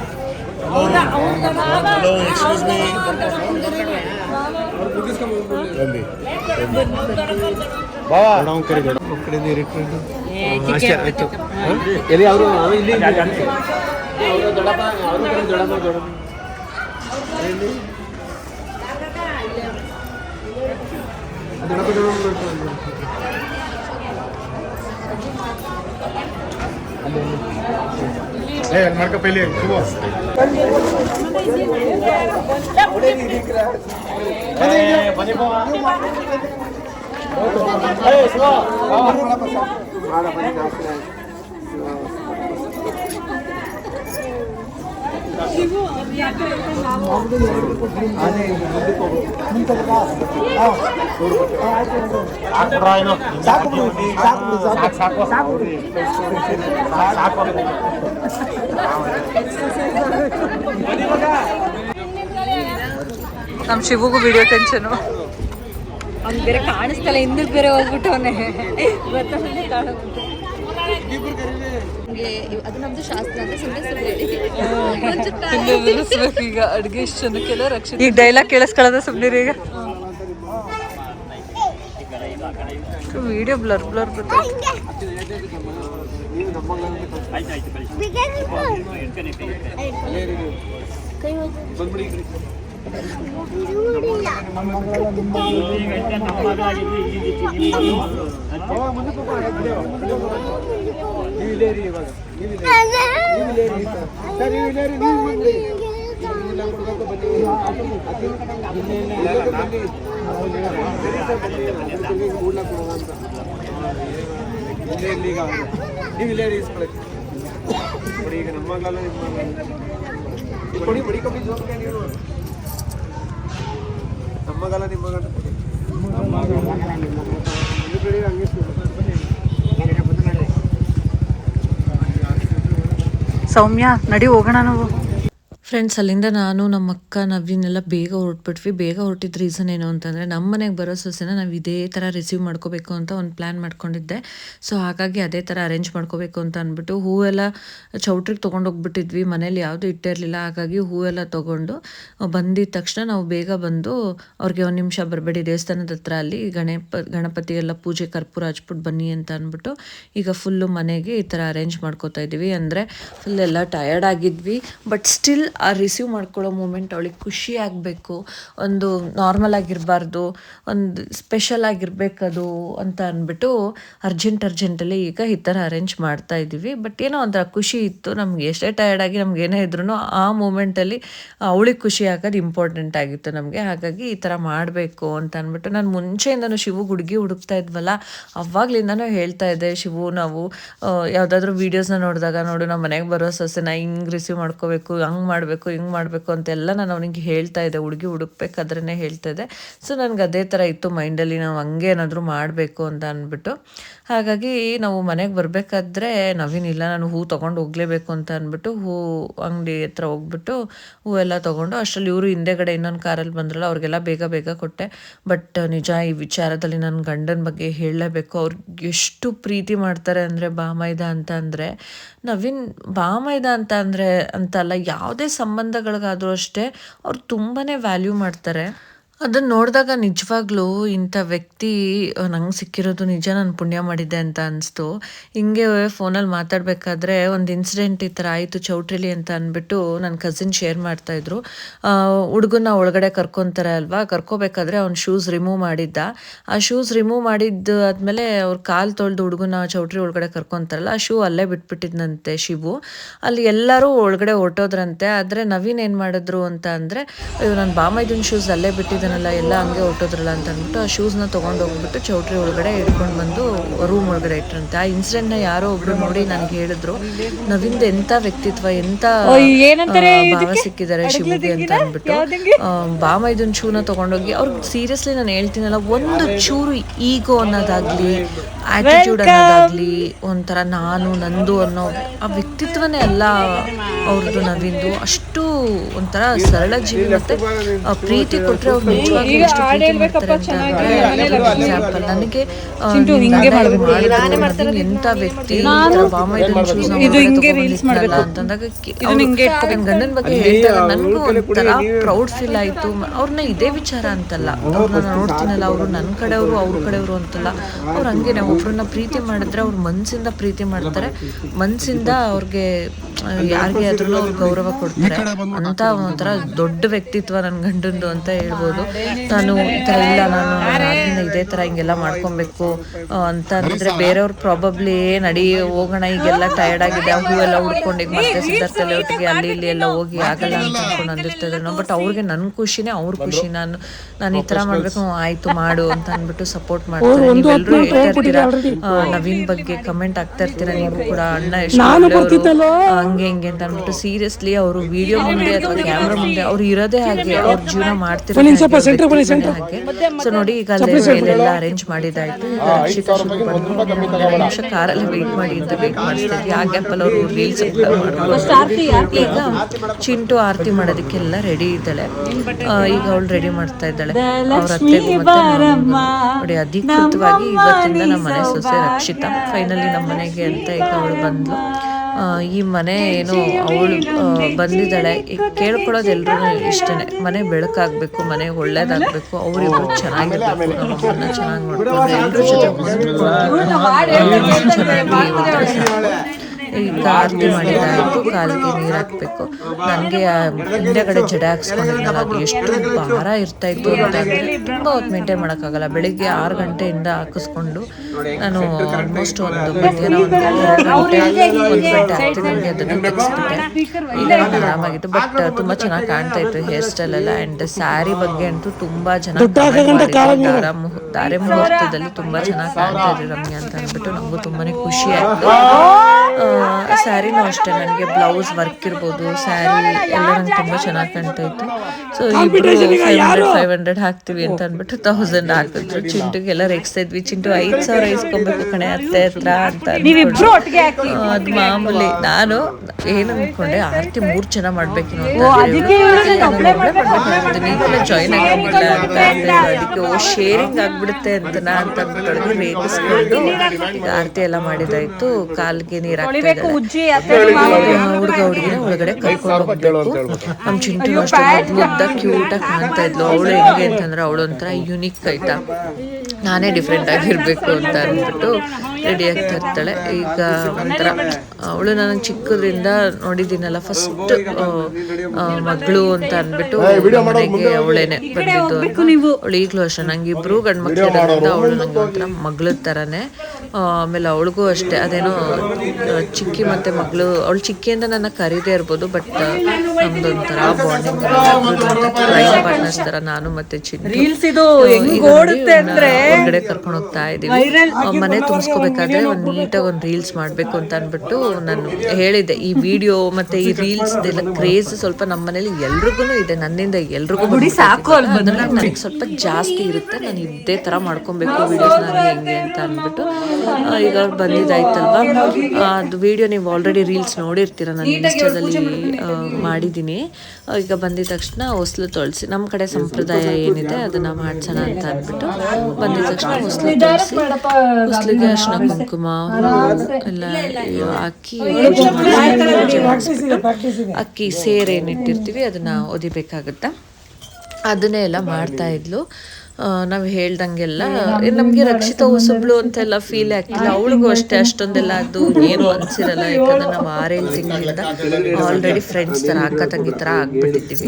ಇಬ್ರು ಎಲ್ಲಿರು ಕಣ್ ಮಾರ್ಕ ಬಂದ ಕೊಡ ಅವಾಗ ನಮಸ್ಕಾರ ಮಾಡಿ ಸರಿ ದೊಡ್ಡಮ್ಮ ದೊಡ್ಡಪ್ಪ ಇವರೆಲ್ಲಿ ಎಲ್ಲಿ ಅವರು ಇಲ್ಲಿ ಏ ಅಲ್ಲಿ पहिले सु ನಮ್ಮ ಶಿವಗೂ ವಿಡಿಯೋ ಟೆನ್ಷನು ಅವ್ನು ಬೇರೆ ಕಾಣಿಸ್ತಲ್ಲ ಹಿಂದಕ್ಕೆ ಬೇರೆ ಹೋಗ್ಬಿಟ್ಟವನೇ. ಅದು ನಮ್ದು ಶಾಸ್ತ್ರ ಅಂತ ಸುಮ್ಮನೆ ಸುಮ್ಮನೆ ನಿಲ್ಲಿಸ್ಬೇಕು ಈಗ ಅಡುಗೆ ಇಷ್ಟು ಜನಕ್ಕೆಲ್ಲ ರಕ್ಷಣೆ ಈಗ ಡೈಲಾಗ್ ಕೇಳಿಸ್ಕೊಳ್ಳೋದ ಸುಮ್ಮನೆ ಈಗ. ವಿಡಿಯೋ ಬ್ಲರ್ ಬ್ಲರ್ ಬರ್ತದೆ ನೀವು ಇಲ್ಲೇ ಇಸ್ಕೊಳಕ್ಕೆ ನೋಡಿ ಈಗ ನಮ್ಮ ಮಗಳೆಲ್ಲ ನಿಮ್ಮ ಮಗಳೆಲ್ಲ. ಕೊಡಿ ಬಡಿ ಕಮ್ಮಿ ಜೋಬ್ಗೆ ನೀವು ನಮ್ಮ ಮಗಲ್ಲ ನಿಮ್ಮ ಮಗನ ಕೊಡಿ ಈ ಕಡೆ ಹಂಗೆ ಸೌಮ್ಯ ನಡಿ ಹೋಗೋಣ ನಾವು ಫ್ರೆಂಡ್ಸ್ ಅಲ್ಲಿಂದ ನಾನು ನಮ್ಮ ಅಕ್ಕ ನವೀನೆಲ್ಲ ಬೇಗ ಹೊರಟ್ಬಿಟ್ವಿ. ಬೇಗ ಹೊರಟಿದ್ದ ರೀಸನ್ ಏನು ಅಂತಂದರೆ, ನಮ್ಮ ಮನೆಗೆ ಬರೋ ಸೊಸೆನ ನಾವು ಇದೇ ಥರ ರಿಸೀವ್ ಮಾಡ್ಕೋಬೇಕು ಅಂತ ಒಂದು ಪ್ಲ್ಯಾನ್ ಮಾಡ್ಕೊಂಡಿದ್ದೆ. ಸೊ ಹಾಗಾಗಿ ಅದೇ ಥರ ಅರೇಂಜ್ ಮಾಡ್ಕೋಬೇಕು ಅಂತ ಅಂದ್ಬಿಟ್ಟು ಹೂವೆಲ್ಲ ಚೌಟ್ರಿಗೆ ತೊಗೊಂಡೋಗ್ಬಿಟ್ಟಿದ್ವಿ. ಮನೇಲಿ ಯಾವುದೂ ಇಟ್ಟಿರಲಿಲ್ಲ. ಹಾಗಾಗಿ ಹೂವೆಲ್ಲ ತೊಗೊಂಡು ಬಂದಿದ್ದ ತಕ್ಷಣ ನಾವು ಬೇಗ ಬಂದು ಅವ್ರಿಗೆ ಒಂದು ನಿಮಿಷ ಬರಬೇಡಿ. ದೇವಸ್ಥಾನದ ಹತ್ರ ಅಲ್ಲಿ ಗಣಪ ಗಣಪತಿ ಎಲ್ಲ ಪೂಜೆ ಕರ್ಪೂರ ಹಚ್ಬಿಟ್ಟು ಬನ್ನಿ ಅಂತ ಅಂದ್ಬಿಟ್ಟು ಈಗ ಫುಲ್ಲು ಮನೆಗೆ ಈ ಥರ ಅರೇಂಜ್ ಮಾಡ್ಕೋತಾ ಇದ್ದೀವಿ. ಅಂದರೆ ಫುಲ್ ಎಲ್ಲ ಟಯರ್ಡ್ ಆಗಿದ್ವಿ. ಬಟ್ ಸ್ಟಿಲ್ ಆ ರಿಸೀವ್ ಮಾಡ್ಕೊಳ್ಳೋ ಮೂಮೆಂಟ್ ಅವಳಿಗೆ ಖುಷಿ ಆಗಬೇಕು, ಒಂದು ನಾರ್ಮಲ್ ಆಗಿರಬಾರ್ದು, ಒಂದು ಸ್ಪೆಷಲ್ ಆಗಿರಬೇಕದು ಅಂತ ಅಂದ್ಬಿಟ್ಟು ಅರ್ಜೆಂಟ್ ಅರ್ಜೆಂಟಲ್ಲಿ ಈಗ ಈ ಥರ ಅರೇಂಜ್ ಮಾಡ್ತಾ ಇದ್ದೀವಿ. ಬಟ್ ಏನೋ ಒಂಥರ ಖುಷಿ ಇತ್ತು. ನಮ್ಗೆ ಎಷ್ಟೇ ಟಯರ್ಡ್ ಆಗಿ ನಮ್ಗೆ ಏನೇ ಇದ್ರೂ ಆ ಮೂಮೆಂಟಲ್ಲಿ ಅವಳಿಗೆ ಖುಷಿ ಆಗೋದು ಇಂಪಾರ್ಟೆಂಟ್ ಆಗಿತ್ತು ನಮಗೆ. ಹಾಗಾಗಿ ಈ ಥರ ಮಾಡಬೇಕು ಅಂತ ಅಂದ್ಬಿಟ್ಟು ನಾನು ಮುಂಚೆಯಿಂದನೂ ಶಿವು ಹುಡುಗಿ ಹುಡುಕ್ತಾ ಇದ್ವಲ್ಲ, ಅವಾಗ್ಲಿಂದನೂ ಹೇಳ್ತಾ ಇದ್ದೆ, ಶಿವು, ನಾವು ಯಾವುದಾದ್ರೂ ವೀಡಿಯೋಸ್ನ ನೋಡಿದಾಗ ನೋಡು ನಮ್ಮ ಮನೆಗೆ ಬರೋ ಸೊಸೆನ ಹಿಂಗೆ ರಿಸೀವ್ ಮಾಡ್ಕೋಬೇಕು, ಹಂಗೆ ಮಾಡಬೇಕು ಹಿಂಗೆ ಮಾಡಬೇಕು ಅಂತೆಲ್ಲ ನಾನು ಅವನಿಗೆ ಹೇಳ್ತಾ ಇದ್ದೆ. ಹುಡುಗಿ ಹುಡುಕ್ಬೇಕಾದ್ರೇ ಹೇಳ್ತಾ ಇದ್ದೆ. ಸೊ ನನಗೆ ಅದೇ ಥರ ಇತ್ತು ಮೈಂಡಲ್ಲಿ, ನಾವು ಹಂಗೆ ಏನಾದರೂ ಮಾಡಬೇಕು ಅಂತ ಅಂದ್ಬಿಟ್ಟು ಹಾಗಾಗಿ ನಾವು ಮನೆಗೆ ಬರಬೇಕಾದ್ರೆ ನವೀನಿಲ್ಲ ನಾನು ಹೂ ತೊಗೊಂಡು ಹೋಗಲೇಬೇಕು ಅಂತ ಅಂದ್ಬಿಟ್ಟು ಹೂ ಅಂಗಡಿ ಹತ್ರ ಹೋಗ್ಬಿಟ್ಟು ಹೂವೆಲ್ಲ ತೊಗೊಂಡು, ಅಷ್ಟರಲ್ಲಿ ಇವರು ಹಿಂದೆಗಡೆ ಇನ್ನೊಂದು ಕಾರಲ್ಲಿ ಬಂದ್ರಲ್ಲ, ಅವ್ರಿಗೆಲ್ಲ ಬೇಗ ಬೇಗ ಕೊಟ್ಟೆ. ಬಟ್ ನಿಜ, ಈ ವಿಚಾರದಲ್ಲಿ ನನ್ನ ಗಂಡನ ಬಗ್ಗೆ ಹೇಳಲೇಬೇಕು. ಅವ್ರಿಗೆ ಎಷ್ಟು ಪ್ರೀತಿ ಮಾಡ್ತಾರೆ ಅಂದರೆ ಬಾಮೈದ ಅಂತ ಅಂದರೆ, ನವೀನ್ ಬಾಮೈದ ಅಂತ ಅಂದರೆ ಅಂತಲ್ಲ, ಯಾವುದೇ ಸಂಬಂಧಗಳಿಗಾದರೂ ಅಷ್ಟೇ, ಅವ್ರು ತುಂಬಾ ವ್ಯಾಲ್ಯೂ ಮಾಡ್ತಾರೆ. ಅದನ್ನ ನೋಡಿದಾಗ ನಿಜವಾಗ್ಲೂ ಇಂಥ ವ್ಯಕ್ತಿ ನಂಗೆ ಸಿಕ್ಕಿರೋದು ನಿಜ ನಾನು ಪುಣ್ಯ ಮಾಡಿದ್ದೆ ಅಂತ ಅನಿಸ್ತು. ಹಿಂಗೆ ಫೋನಲ್ಲಿ ಮಾತಾಡಬೇಕಾದ್ರೆ ಒಂದು ಇನ್ಸಿಡೆಂಟ್ ಈ ಥರ ಆಯಿತು, ಚೌಟ್ರಿಲಿ ಅಂತ ಅಂದ್ಬಿಟ್ಟು ನನ್ನ ಕಸಿನ್ ಶೇರ್ ಮಾಡ್ತಾಯಿದ್ರು ಹುಡುಗನ ಒಳಗಡೆ ಕರ್ಕೊತಾರೆ ಅಲ್ವಾ? ಕರ್ಕೋಬೇಕಾದ್ರೆ ಅವ್ನು ಶೂಸ್ ರಿಮೂವ್ ಮಾಡಿದ್ದ. ಆ ಶೂಸ್ ರಿಮೂವ್ ಮಾಡಿದ್ದು ಆದಮೇಲೆ ಅವ್ರ ಕಾಲು ತೊಳೆದು ಹುಡುಗನ ಚೌಟ್ರಿ ಒಳಗಡೆ ಕರ್ಕೊತಾರಲ್ಲ, ಆ ಶೂ ಅಲ್ಲೇ ಬಿಟ್ಬಿಟ್ಟಿದ್ನಂತೆ ಶಿವು. ಅಲ್ಲಿ ಎಲ್ಲರೂ ಒಳಗಡೆ ಹೊರಟೋದ್ರಂತೆ. ಆದರೆ ನವೀನ್ ಏನು ಮಾಡಿದ್ರು ಅಂತ ಅಂದರೆ ನನ್ನ ನಾನು ಬಾಮೈದನ್ ಶೂಸ್ ಅಲ್ಲೇ ಬಿಟ್ಟಿದ್ದಾನಲ್ಲ ಎಲ್ಲ ಹಂಗೆ ಹೊಟ್ಟೋದ್ರಲ್ಲ ಅಂತ ಅಂದ್ಬಿಟ್ಟು ಆ ಶೂಸ್ನ ತೊಗೊಂಡು ಹೋಗ್ಬಿಟ್ಟು ಚೌಟ್ರಿ ಒಳಗಡೆ ಇಟ್ಕೊಂಡ್ ಬಂದು ರೂಮ್ ಒಳಗಡೆ ಇಟ್ರಂತೆ. ಆ ಇನ್ಸಿಡೆಂಟ್ನ ಯಾರೋ ಒಬ್ರು ನೋಡಿ ನನಗೆ ಹೇಳಿದ್ರು ನವಿಂದ ಎಂತ ವ್ಯಕ್ತಿತ್ವ ಎಂತ ಭಾವ ಸಿಕ್ಕಿದ್ದಾರೆ ಶಿವಗೆ ಅಂತ ಅಂದ್ಬಿಟ್ಟು ಬಾಮ ಇದನ್ ಶೂನ ತಗೊಂಡೋಗಿ ಅವ್ರಿಗೆ ಸೀರಿಯಸ್ಲಿ ನಾನು ಹೇಳ್ತೀನಲ್ಲ ಒಂದು ಚೂರು ಈಗೋ ಅನ್ನೋದಾಗ್ಲಿ ಆಟಿಟ್ಯೂಡ್ ಅನ್ನೋದಾಗ್ಲಿ ಒಂಥರ ನಾನು ನಂದು ಅನ್ನೋ ಆ ವ್ಯಕ್ತಿತ್ವನೇ ಅಲ್ಲ ಅವ್ರದ್ದು ನವಿಂದು ಅಷ್ಟು ಒಂಥರ ಸರಳ ಜೀವಿ ಮತ್ತೆ ಪ್ರೀತಿ ಕೊಟ್ರೆ ಅವ್ರು ಎಷ್ಟು ಪ್ರೀತಿ ಮಾಡ್ತಾರೆ ನನಗೆ ಹಿಂಗ್ ಎಂತ ವ್ಯಕ್ತಿ ಇದು ಹಿಂಗೆ ರೀಲ್ಸ್ ಮಾಡ್ಬೇಕು. ಅಂತಂದಾಗ ಗಂಡನ ಬಗ್ಗೆ ಹೇಳ್ತಾರೆ. ನನಗೂ ಒಂಥರ ಪ್ರೌಡ್ ಫೀಲ್ ಆಯ್ತು. ಅವ್ರನ್ನ ಇದೇ ವಿಚಾರ ಅಂತಲ್ಲ. ಅವ್ರನ್ನ ನೋಡ್ತೀನಲ್ಲ ಅವರು ನನ್ನ ಕಡೆಯವರು ಅವ್ರ ಕಡೆಯವರು ಅಂತಲ್ಲ. ಅವ್ರು ನಾವು ಒಬ್ರನ್ನ ಪ್ರೀತಿ ಮಾಡಿದ್ರೆ ಅವ್ರ ಮನಸ್ಸಿಂದ ಪ್ರೀತಿ ಮಾಡ್ತಾರೆ. ಮನಸ್ಸಿಂದ ಅವ್ರಿಗೆ ಯಾರಿಗೆ ಆದ್ರೂ ಅವ್ರು ಗೌರವ ಕೊಡ್ತಾರೆ. ಅಂತ ಒಂಥರ ದೊಡ್ಡ ವ್ಯಕ್ತಿತ್ವ ನನ್ನ ಗಂಡಂದು ಅಂತ ಹೇಳ್ಬೋದು. ನಾನು ಈ ಥರ ಇಲ್ಲ ನಾನು ಇದೇ ಥರ ಹಿಂಗೆಲ್ಲ ಮಾಡ್ಕೊಬೇಕು ಅಂತ ಅಂದ್ರೆ ಬೇರೆಯವ್ರು ಪ್ರಾಬಬ್ಲಿ ನಡಿ ಹೋಗೋಣ ಈಗೆಲ್ಲ ಟಯರ್ಡ್ ಆಗಿದೆ ಆ ಎಲ್ಲ ಹುಡ್ಕೊಂಡು ಈಗ ಮತ್ತೆ ಸಿದ್ಧಾರ್ಥಲ್ಲಿ ಒಟ್ಟಿಗೆ ಅಲ್ಲಿ ಇಲ್ಲಿ ಎಲ್ಲ ಹೋಗಿ ಆಗಲ್ಲ ಅಂತ ಅನ್ಕೊಂಡು ಅಂದಿರ್ತಿದ್ರು ಬಟ್ ಅವ್ರಿಗೆ ನನ್ನ ಖುಷಿನೇ ಅವ್ರ ಖುಷಿ. ನಾನು ನಾನು ಈ ತರ ಮಾಡ್ಬೇಕು ಆಯಿತು ಮಾಡು ಅಂತ ಅಂದ್ಬಿಟ್ಟು ಸಪೋರ್ಟ್ ಮಾಡ್ತಾರೆ. ನೀವೆಲ್ಲರೂ ಹೇಳ್ತಾ ಇರ್ತೀರಾ ಆ, ನವೀನ್ ಬಗ್ಗೆ ಕಮೆಂಟ್ ಆಗ್ತಾ ಇರ್ತೀರಾ? ನೀವು ಕೂಡ ಅಣ್ಣ ಎಷ್ಟು ಹಂಗೆ ಹಿಂಗೆ ಅಂತ ಅಂದ್ಬಿಟ್ಟು ಸೀರಿಯಸ್ಲಿ ಅವರು ವಿಡಿಯೋ ಮುಂದೆ ಅಥವಾ ಕ್ಯಾಮ್ರಾ ಮುಂದೆ. ಅವ್ರು ಇರೋದೇ ಹಾಗೆ ಅವ್ರ ಜೀವನ ಮಾಡ್ತಿರೋ ಹಾಗೆ ಸೊ ನೋಡಿ ಈಗ ಎಲ್ಲ ಅರೇಂಜ್ ಮಾಡಿದಾಯ್ತು ರಕ್ಷಿತಾ ನಿಮಿಷ ಕಾರಲ್ಲಿ ವೇಟ್ ಮಾಡಿ ಅಂತ ವೇಟ್ ಮಾಡಿಸ್ತಾರೆ ಆ ಗ್ಯಾಪಲ್ಲಿ ಅವರು ರೀಲ್ಸ್ ಈಗ ಚಿಂಟು ಆರತಿ ಮಾಡೋದಕ್ಕೆಲ್ಲ ರೆಡಿ ಇದ್ದಾಳೆ. ಈಗ ಅವಳು ರೆಡಿ ಮಾಡ್ತಾ ಇದ್ದಾಳೆ. ಅವ್ರ ಅತ್ತೆ ಮತ್ತೆ ನೋಡಿ ಅಧಿಕೃತವಾಗಿ ಇವತ್ತಿಂದ ನಮ್ಮ ಮನೆ ಸೊಸೆ ರಕ್ಷಿತಾ. ಫೈನಲಿ ನಮ್ಮ ಮನೆಗೆ ಅಂತ ಈಗ ಅವಳು ಬಂದ್ಲು. ಈ ಮನೆ ಏನು ಅವಳು ಬಂದಿದ್ದಾಳೆ ಕೇಳ್ಕೊಳ್ಳೋದು ಎಲ್ರೂ ಇಷ್ಟನೇ. ಮನೆ ಬೆಳಕಾಗಬೇಕು ಮನೆ ಒಳ್ಳೇದಾಗಬೇಕು ಅವರಿಬ್ರು ಚೆನ್ನಾಗಿರ್ಬೇಕು ನಮ್ಮನ್ನ ಚೆನ್ನಾಗಿ ನೋಡ್ಕೊಂಡು ಎಲ್ಲರ ಜೊತೆ ಚೆನ್ನಾಗಿ. ಈಗ ಆರತಿ ಮಾಡಿದಾಯ್ತು ಕಾಲಿಗೆ ನೀರು ಹಾಕ್ಬೇಕು. ನನಗೆ ಹಿಂದೆಗಡೆ ಜಡ ಹಾಕ್ಸ್ಕೊಂಡಿದ್ನಲ್ಲ ಅದು ಎಷ್ಟು ಭಾರ ಇರ್ತಾ ಇತ್ತು ಅಂತ ಅಂದರೆ ತುಂಬ ಹೊತ್ತು ಮೇಂಟೈನ್ ಮಾಡೋಕ್ಕಾಗಲ್ಲ. ಬೆಳಿಗ್ಗೆ ಆರು ಗಂಟೆಯಿಂದ ಹಾಕಿಸ್ಕೊಂಡು ನಾನು ಆಲ್ಮೋಸ್ಟ್ ಒಂದು ಮಧ್ಯಾಹ್ನ ಒಂದು ಗಂಟೆ ಒಂದು ಗಂಟೆ ಆಗ್ತಿದೆ ನನಗೆ ಅದನ್ನು ತೆಗೆಸ್ಬಿಟ್ಟೆ ಈಗ ಆರಾಮಾಗಿತ್ತು. ಬಟ್ ತುಂಬ ಚೆನ್ನಾಗಿ ಕಾಣ್ತಾ ಇತ್ತು ಹೇರ್ ಸ್ಟೈಲ್ ಎಲ್ಲ ಆ್ಯಂಡ್ ಸ್ಯಾರಿ ಬಗ್ಗೆ ಅಂತೂ ತುಂಬ ಮುಹೂ- ಧಾರೆ ಮುಹೂರ್ತದಲ್ಲಿ ತುಂಬ ಚೆನ್ನಾಗಿ ಕಾಣ್ತಾ ಇದ್ರು ರಮ್ಯಾ ಅಂತ ಅಂದ್ಬಿಟ್ಟು ನಮಗೂ ತುಂಬಾನೇ ಖುಷಿ ಆಯ್ತು. ಸ್ಯಾರಿನೂ ಅಷ್ಟೇ ನನಗೆ ಬ್ಲೌಸ್ ವರ್ಕ್ ಇರ್ಬೋದು ಸ್ಯಾರಿ ಎಲ್ಲ ನಂಗೆ ತುಂಬ ಚೆನ್ನಾಗಿ ಕಾಣ್ತಾ ಇತ್ತು. ಸೊ ಇಬ್ಬರು ಫೈವ್ ಹಂಡ್ರೆಡ್ ಫೈವ್ ಹಂಡ್ರೆಡ್ ಹಾಕ್ತೀವಿ ಅಂತ ಅಂದ್ಬಿಟ್ಟು ತೌಸಂಡ್ ಹಾಕಿದ್ರು ಚಿಂಟುಗೆಲ್ಲ ರೆಕ್ಸ್ತಾ ಇದ್ವಿ ಚಿಂಟು ಐದು ಸಾವಿರ ಇಸ್ಕೊಬೇಕು ಕಣೆ ಅತ್ತೆ ಹತ್ರ ಅಂತ ಅಂದ್ಕೊಂಡು. ಅದು ಮಾಮೂಲಿ. ನಾನು ಏನು ಅನ್ಕೊಂಡೆ ಆರತಿ ಮೂರು ಜನ ಮಾಡ್ಬೇಕು ಜಾಯ್ನ್ ಜಾಯಿನ್ ಆಗಿಲ್ಲ ಅಂತ ಅಂದೆ. ಅದಕ್ಕೆ ಓ ಶೇರಿಂಗ್ ಆಗ್ಬಿಡುತ್ತೆ ಅಂತ ನಾ ಅಂತ ಅಂದ್ಬಿಟ್ಟು ರೇಗಿಸ್ಕೊಂಡು ಈಗ ಆರತಿ ಎಲ್ಲ ಮಾಡಿದಾಯ್ತು ಕಾಲ್ಗೆ ನೀರು ಹಾಕ್ತಾ ಹುಡುಗ. ಹುಡುಗಿನ ಒಳಗಡೆ ಕರ್ಕೊಂಡು ಹೋಗ್ಬೇಕು. ಚಿಂಟು ಅಷ್ಟೇ ಮೊದ್ಲು ಉದ್ದ ಕ್ಯೂಟ್ ಆಗಿ ಕಾಣ್ತಾ ಇದ್ಲು. ಅವಳು ಹೆಂಗೆ ಅಂತಂದ್ರೆ ಅವಳು ಒಂಥರ ಯುನಿಕ್ ಆಯ್ತಾ? ನಾನೇ ಡಿಫ್ರೆಂಟ್ ಆಗಿರಬೇಕು ಅಂತ ಅಂದ್ಬಿಟ್ಟು ರೆಡಿ ಆಗ್ತಾ ಇರ್ತಾಳೆ ಈಗ ಒಂಥರ ಅವಳು ನಾನು ಚಿಕ್ಕದ್ರಿಂದ ನೋಡಿದ್ದೀನಲ್ಲ ಫಸ್ಟ್ ಮಗಳು ಅಂತ ಅಂದ್ಬಿಟ್ಟು ಮನೆಗೆ ಅವಳೇನೆ ಬಂದಿದ್ದು ಅವಳು ಈಗಲೂ ಅಷ್ಟೇ ನಂಗೆ ಇಬ್ರು ಗಂಡು ಮಕ್ಕಳು ಇರೋದ್ರಿಂದ ಅವಳು ನಂಗೆ ಒಂಥರ ಮಗಳ ಥರನೇ ಆಮೇಲೆ ಅವಳಿಗೂ ಅಷ್ಟೇ ಅದೇನೋ ಚಿಕ್ಕಿ ಮತ್ತೆ ಮಗಳು ಅವಳು ಚಿಕ್ಕಿಯಿಂದ ನನ್ನ ಕರೀದೇ ಇರ್ಬೋದು ಬಟ್ ನಮ್ದೊಂಥರ ಬಾಂಡಿಂಗ್ ಲೈಫ್ ಪಾರ್ಟ್ನರ್ಸ್ ಥರ ನಾನು ಮತ್ತೆ ಚಿಂಟು ಹೊರ್ಗಡೆ ಕರ್ಕೊಂಡು ಹೋಗ್ತಾ ಇದೀವಿ ಆ, ಮನೆ ತುಂಬಿಸ್ಕೋಬೇಕಾದ್ರೆ ಒಂದು ನೀಟಾಗಿ ಒಂದು ರೀಲ್ಸ್ ಮಾಡಬೇಕು ಅಂತ ಅನ್ಬಿಟ್ಟು ನಾನು ಹೇಳಿದ್ದೆ. ಈ ವಿಡಿಯೋ ಮತ್ತೆ ಈ ರೀಲ್ಸ್ ಎಲ್ಲ ಕ್ರೇಜ್ ಸ್ವಲ್ಪ ನಮ್ಮ ಮನೇಲಿ ಎಲ್ರಿಗೂ ಇದೆ. ನನ್ನಿಂದ ಎಲ್ರಿಗೂ ಸಾಕು ನನಗೆ ಸ್ವಲ್ಪ ಜಾಸ್ತಿ ಇರುತ್ತೆ. ನಾನು ಇದೇ ತರ ಮಾಡ್ಕೊಬೇಕು ವಿಡಿಯೋಸ್ ನಾನು ಹೆಂಗೆ ಅಂತ ಅಂದ್ಬಿಟ್ಟು ಈಗ ಅವ್ರು ಬಂದಿದ್ದಾಯ್ತಲ್ವಾ? ಅದು ವಿಡಿಯೋ ನೀವು ಆಲ್ರೆಡಿ ರೀಲ್ಸ್ ನೋಡಿರ್ತೀರ. ನಾನು ಇನ್ಸ್ಟಾದಲ್ಲಿ ಮಾಡಿದ್ದೀನಿ. ಈಗ ಬಂದಿದ ತಕ್ಷಣ ಹೊಸ್ಲು ತೊಳಸಿ ನಮ್ಮ ಕಡೆ ಸಂಪ್ರದಾಯ ಏನಿದೆ ಅದನ್ನ ಮಾಡ್ಸೋಣ ಅಂತ ಅಂದ್ಬಿಟ್ಟು ಬಂದಿದ ತಕ್ಷಣ ಹೊಸ್ಲು ತೊಳಸಿ, ಹೊಸ್ಲಿಗೆ ಅರ್ಶಿನ ಕುಂಕುಮ, ಎಲ್ಲ ಅಕ್ಕಿ ಅಕ್ಕಿ ಸೇರ್ ಏನಿಟ್ಟಿರ್ತೀವಿ ಅದನ್ನ ಒದಿಬೇಕಾಗತ್ತೆ, ಅದನ್ನೇ ಎಲ್ಲ ಮಾಡ್ತಾ ಇದ್ಲು. ನಾವು ಹೇಳ್ದಂಗೆಲ್ಲ ನಮಗೆ ರಕ್ಷಿತ ಹೊಸಬ್ಳು ಅಂತೆಲ್ಲ ಫೀಲ್ ಆಗ್ತಿಲ್ಲ. ಅವಳಿಗೂ ಅಷ್ಟೇ ಅಷ್ಟೊಂದೆಲ್ಲ ಅದು ಏನು ಅನ್ಸಿರಲ್ಲ. ಯಾಕಂದ್ರೆ ನಾವು ಆರೇಳು ತಿಂಗಳಿಂದ ಆಲ್ರೆಡಿ ಫ್ರೆಂಡ್ಸ್ ಥರ ಅಕ್ಕ ತಂಗಿ ಥರ ಆಗ್ಬಿಟ್ಟಿದ್ದೀವಿ.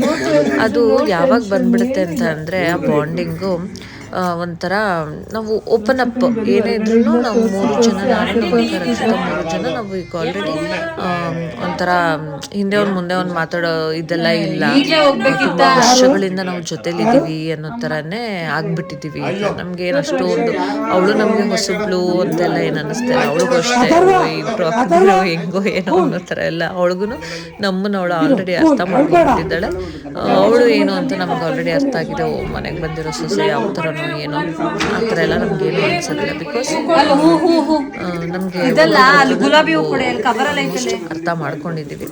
ಅದು ಯಾವಾಗ ಬಂದ್ಬಿಡುತ್ತೆ ಅಂತ ಅಂದರೆ ಆ ಬಾಂಡಿಂಗು ಒಂಥರ ನಾವು ಓಪನ್ ಅಪ್ ಏನೇ ಇದ್ರೂ ನಾವು ಮೂರು ಜನ ಮೂರು ಜನ ನಾವು ಈಗ ಆಲ್ರೆಡಿ ಒಂಥರ ಹಿಂದೆ ಒಂದು ಮುಂದೆ ಅವ್ನು ಮಾತಾಡೋ ಇದೆಲ್ಲ ಇಲ್ಲ. ತುಂಬಾ ವರ್ಷಗಳಿಂದ ನಾವು ಜೊತೆಲಿದ್ದೀವಿ ಅನ್ನೋ ಥರನೇ ಆಗ್ಬಿಟ್ಟಿದ್ದೀವಿ. ನಮ್ಗೆ ಏನಷ್ಟು ಒಂದು ಅವಳು ನಮಗೆ ಹೊಸಬ್ಳು ಅಂತೆಲ್ಲ ಏನು ಅನ್ನಿಸ್ತಾ ಇಲ್ಲ. ಅವಳಿಗೂ ಅಷ್ಟೇ ಅಕ್ಕಂದಿರು ಹೆಂಗೋ ಏನೋ ಅನ್ನೋ ಥರ ಎಲ್ಲ ಅವಳಿಗೂ ನಮ್ಮನ್ನ ಅವಳು ಆಲ್ರೆಡಿ ಅರ್ಥ ಮಾಡ್ಕೊಂಡಿದ್ದಾಳೆ ಅವಳು ಏನು ಅಂತ ನಮ್ಗೆ ಆಲ್ರೆಡಿ ಅರ್ಥ ಆಗಿದೆ. ಮನೆಗೆ ಬಂದಿರೋ ಸೊಸೆ ಯಾವ ಥರನೋ ಏನೋ ಆ ಥರ ಎಲ್ಲ ನಮ್ಗೆ ಏನು ಅನ್ಸೋದಿಲ್ಲ ಬಿಕಾಸ್ ನಮಗೆ ಅರ್ಥ ಮಾಡ್ಕೊಂಡಿದ್ದೀವಿ.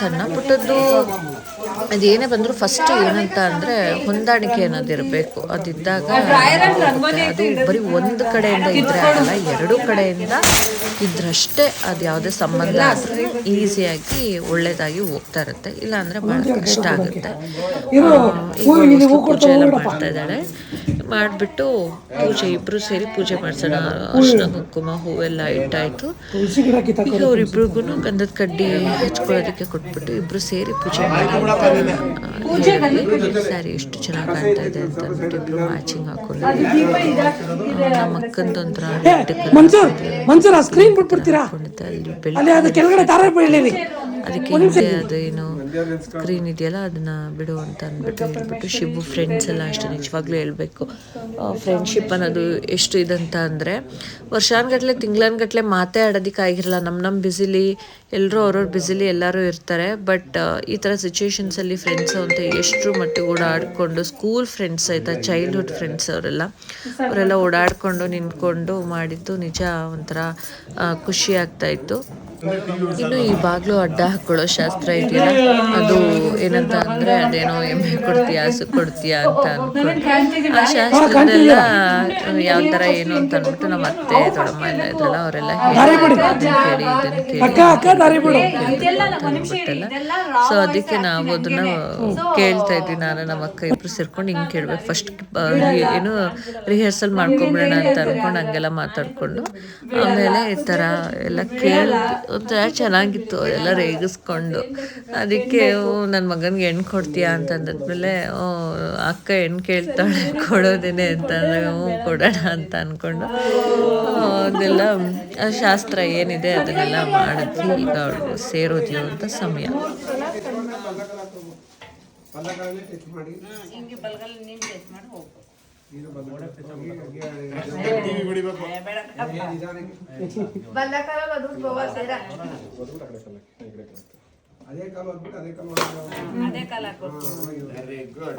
ಸಣ್ಣ ಪುಟ್ಟದ್ದು ಅದೇನೇ ಬಂದ್ರು ಫಸ್ಟ್ ಏನಂತ ಅಂದ್ರೆ ಹೊಂದಾಣಿಕೆ ಅನ್ನೋದು ಇರಬೇಕು. ಅದಿದ್ದಾಗ. ಅದು ಬರೀ ಒಂದು ಕಡೆಯಿಂದ ಇದ್ರೆ ಆಗಲ್ಲ ಎರಡು ಕಡೆಯಿಂದ ಇದ್ರಷ್ಟೇ ಅದು ಯಾವುದೇ ಸಂಬಂಧ ಈಸಿಯಾಗಿ ಒಳ್ಳೇದಾಗಿ ಹೋಗ್ತಾ ಇರುತ್ತೆ. ಇಲ್ಲ ಅಂದ್ರೆ ಬಹಳ ಕಷ್ಟ ಆಗುತ್ತೆ. ಈಗ ಪೂಜೆ ಎಲ್ಲ ಮಾಡ್ತಾ ಇದ್ದಾಳೆ ಮಾಡಿಬಿಟ್ಟು ಪೂಜೆ ಇಬ್ರು ಸೇರಿ ಪೂಜೆ ಮಾಡ್ಸೋಣ. ಅರ್ಶಿನ ಕುಂಕುಮ ಹೂವೆಲ್ಲ ಇಟ್ಟಾಯ್ತು. ಈಗ ಅವ್ರಿಬ್ರಿಗೂ ಗಂಧದ ಕಡ್ಡಿ ಹಚ್ಕೊಳ್ಳೋದಕ್ಕೆ ಕೊಟ್ಬಿಟ್ಟು ಇಬ್ರು ಸೇರಿ ಪೂಜೆ ಮಾಡಿ. ಸ್ಯಾರಿ ಎಷ್ಟು ಚೆನ್ನಾಗಿ ಕಾಣ್ತಾ ಇದೆ ಅಂತ ಅಂದ್ಬಿಟ್ಟು ಇಬ್ರು ಮ್ಯಾಚಿಂಗ್ ಹಾಕೊಳ್ಳೋದು. ನಮ್ಮ ಸ್ಕ್ರೀನ್ ಬಿಟ್ಬಿಡ್ತೀರಾ? ಅದಕ್ಕೆ ಹಿಂದೆ ಅದೇನು ಸ್ಕ್ರೀನ್ ಇದೆಯಲ್ಲ, ಅದನ್ನ ಬಿಡು ಅಂತ ಅಂದ್ಬಿಟ್ಟು ಹೇಳ್ಬಿಟ್ಟು ಶಿವು ಫ್ರೆಂಡ್ಸ್ ಎಲ್ಲ ಅಷ್ಟೇ ನಿಜವಾಗ್ಲೂ ಹೇಳ್ಬೇಕು. ಫ್ರೆಂಡ್ಶಿಪ್ ಅನ್ನೋದು ಎಷ್ಟು ಇದಂತ ಅಂದರೆ, ವರ್ಷಾನ್ಗಟ್ಲೆ, ತಿಂಗ್ಳಾನ್ಗಟ್ಲೆ ಮಾತೇ ಆಡೋದಕ್ಕೆ ಆಗಿರಲ್ಲ. ನಮ್ಮ ನಮ್ಮ ಬ್ಯುಸಿಲಿ ಎಲ್ಲರೂ ಅವ್ರವ್ರ ಬಿಸಿಲಿ ಎಲ್ಲರೂ ಇರ್ತಾರೆ. ಬಟ್ ಈ ಥರ ಸಿಚುವೇಶನ್ಸಲ್ಲಿ ಫ್ರೆಂಡ್ಸ್ ಅಂತ ಎಷ್ಟು ಮಟ್ಟಿಗೆ ಓಡಾಡಿಕೊಂಡು ಸ್ಕೂಲ್ ಫ್ರೆಂಡ್ಸ್ ಆಯಿತಾ ಚೈಲ್ಡ್ಹುಡ್ ಫ್ರೆಂಡ್ಸ್ ಅವರೆಲ್ಲ ಅವರೆಲ್ಲ ಓಡಾಡಿಕೊಂಡು, ನಿಂತ್ಕೊಂಡು ಮಾಡಿದ್ದು ನಿಜ ಒಂಥರ ಖುಷಿ ಆಗ್ತಾ ಇತ್ತು. ಇನ್ನು ಈ ಬಾಗ್ಲು ಅಡ್ಡ ಹಾಕೊಳ್ಳೋ ಶಾಸ್ತ್ರ ಇದೆಯಲ್ಲ ಅದು ಏನಂತ ಅಂದ್ರೆ ಅದೇನೋ ಎಮ್ಮೆ ಕೊಡ್ತೀಯಾ ಹಸು ಕೊಡ್ತೀಯಾ ಅಂತ ಅನ್ಕೊಂಡು. ಆ ಶಾಸ್ತ್ರದೆಲ್ಲ ಯಾವ ತರ ಏನು ಅಂತ ಅಂದ್ಬಿಟ್ಟು ನಮ್ಮ ಅತ್ತೆ ದೊಡ್ಡಮ್ಮ ಎಲ್ಲ ಇದ್ರಲ್ಲ ಅವರೆಲ್ಲ ಬಿಡು. ಸೊ ಅದಕ್ಕೆ ನಾವು ಅದನ್ನ ಕೇಳ್ತಾ ಇದ್ವಿ ನಾನು ನಮ್ಮ ಅಕ್ಕ ಇಬ್ರು ಸೇರ್ಕೊಂಡು ಹಿಂಗ್ ಕೇಳ್ಬೇಕು. ಫಸ್ಟ್ ಏನು ರಿಹರ್ಸಲ್ ಮಾಡ್ಕೊಂಬಿಡೋಣ ಅಂತ ಅನ್ಕೊಂಡು ಹಂಗೆಲ್ಲ ಮಾತಾಡ್ಕೊಂಡು ಆಮೇಲೆ ಈ ತರ ಎಲ್ಲ ಕೇಳಿ ಒಂಥರ ಚೆನ್ನಾಗಿತ್ತು ಎಲ್ಲ ರೇಗಿಸ್ಕೊಂಡು. ಅದಕ್ಕೆ ನನ್ನ ಮಗನಿಗೆ ಹೆಣ್ಣು ಕೊಡ್ತೀಯಾ ಅಂತ ಅಂದದ್ಮೇಲೆ "ಓ, ಅಕ್ಕ ಹೆಣ್ಣು ಕೇಳ್ತಾಳೆ ಕೊಡೋದೇನೆ ಅಂತ ಹ್ಞೂ ಕೊಡೋಣ ಅಂತ ಅಂದ್ಕೊಂಡು ಅದೆಲ್ಲ ಆ ಶಾಸ್ತ್ರ ಏನಿದೆ ಅದನ್ನೆಲ್ಲ ಮಾಡಿದ್ವಿ ಈಗ ಅವ್ಳು ಅಂತ ಸಮಯ. ಪಲ್ಲಗಳಲ್ಲಿ ಟಚ್ ಮಾಡಿ ಅದೇ ಕಾಲ ಹೋಗ್ಬಿಟ್ಟು ಅದೇ ಕಾಲ ಅದೇ ಕಾಲ ವೆರಿ ಗುಡ್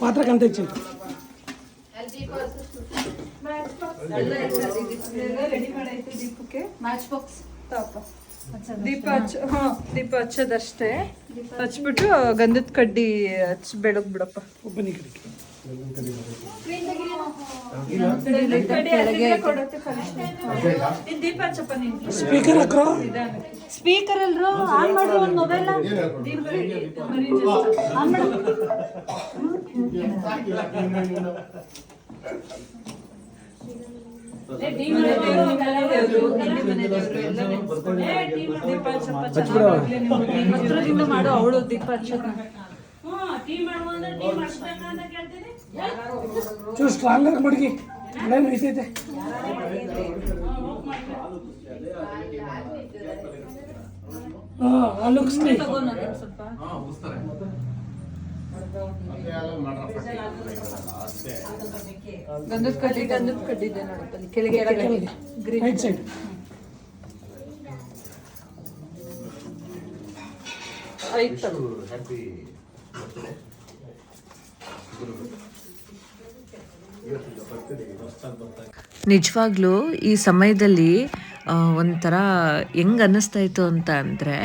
ಪಾತ್ರ ಕಂತ ಹೆಚ್ಚು ರೆಡಿ ದೀಪಕ್ಕೆ ಮ್ಯಾಚ್ ಬಾಕ್ಸ್ ದೀಪ ಹಚ್ಚ ಹಾ ದೀಪ ಹಚ್ಚೋದಷ್ಟೇ ಹಚ್ಬಿಟ್ಟು ಗಂಧದ ಕಡ್ಡಿ ಹಚ್ ಬೆಳಗ್ ಬಿಡಪ್ಪ ಒಬ್ಬನಿ ಸ್ಪೀಕರ್ ಸ್ಪೀಕರ್ ಅಲ್ರು ಆನ್ ಮಾಡು. ಒಂದು ಮೊಬೈಲ್ ಆನ್ ಮಾಡು ಮಾಡು ಅವಳು ದೀಪ ಹಚ್ಚೋದು ಚೂರು ಸ್ಟ್ರಾಂಗ್ ಆಗಿ ಮಡಗಿ. ಹಾ ನಡೀತೈತೆ. ಹಾಂ ಸ್ವಲ್ಪ ಗಂಧದ ಕಡ್ಡಿ ಗಂಧದ ಕಡ್ಡಿ ಇದೆ ನೋಡಪ್ಪ ಅಲ್ಲಿ ಕೆಳಗೆ ಕೆಳಗೆ. ಗ್ರೀನ್ ರೈಟ್ ಸೈಡ್ ಆಯ್ತು. ನಿಜವಾಗ್ಲೂ ಈ ಸಮಯದಲ್ಲಿ ಒಂಥರ ಹೆಂಗ್ ಅನ್ನಿಸ್ತಾ ಇತ್ತು ಅಂತ ಅಂದರೆ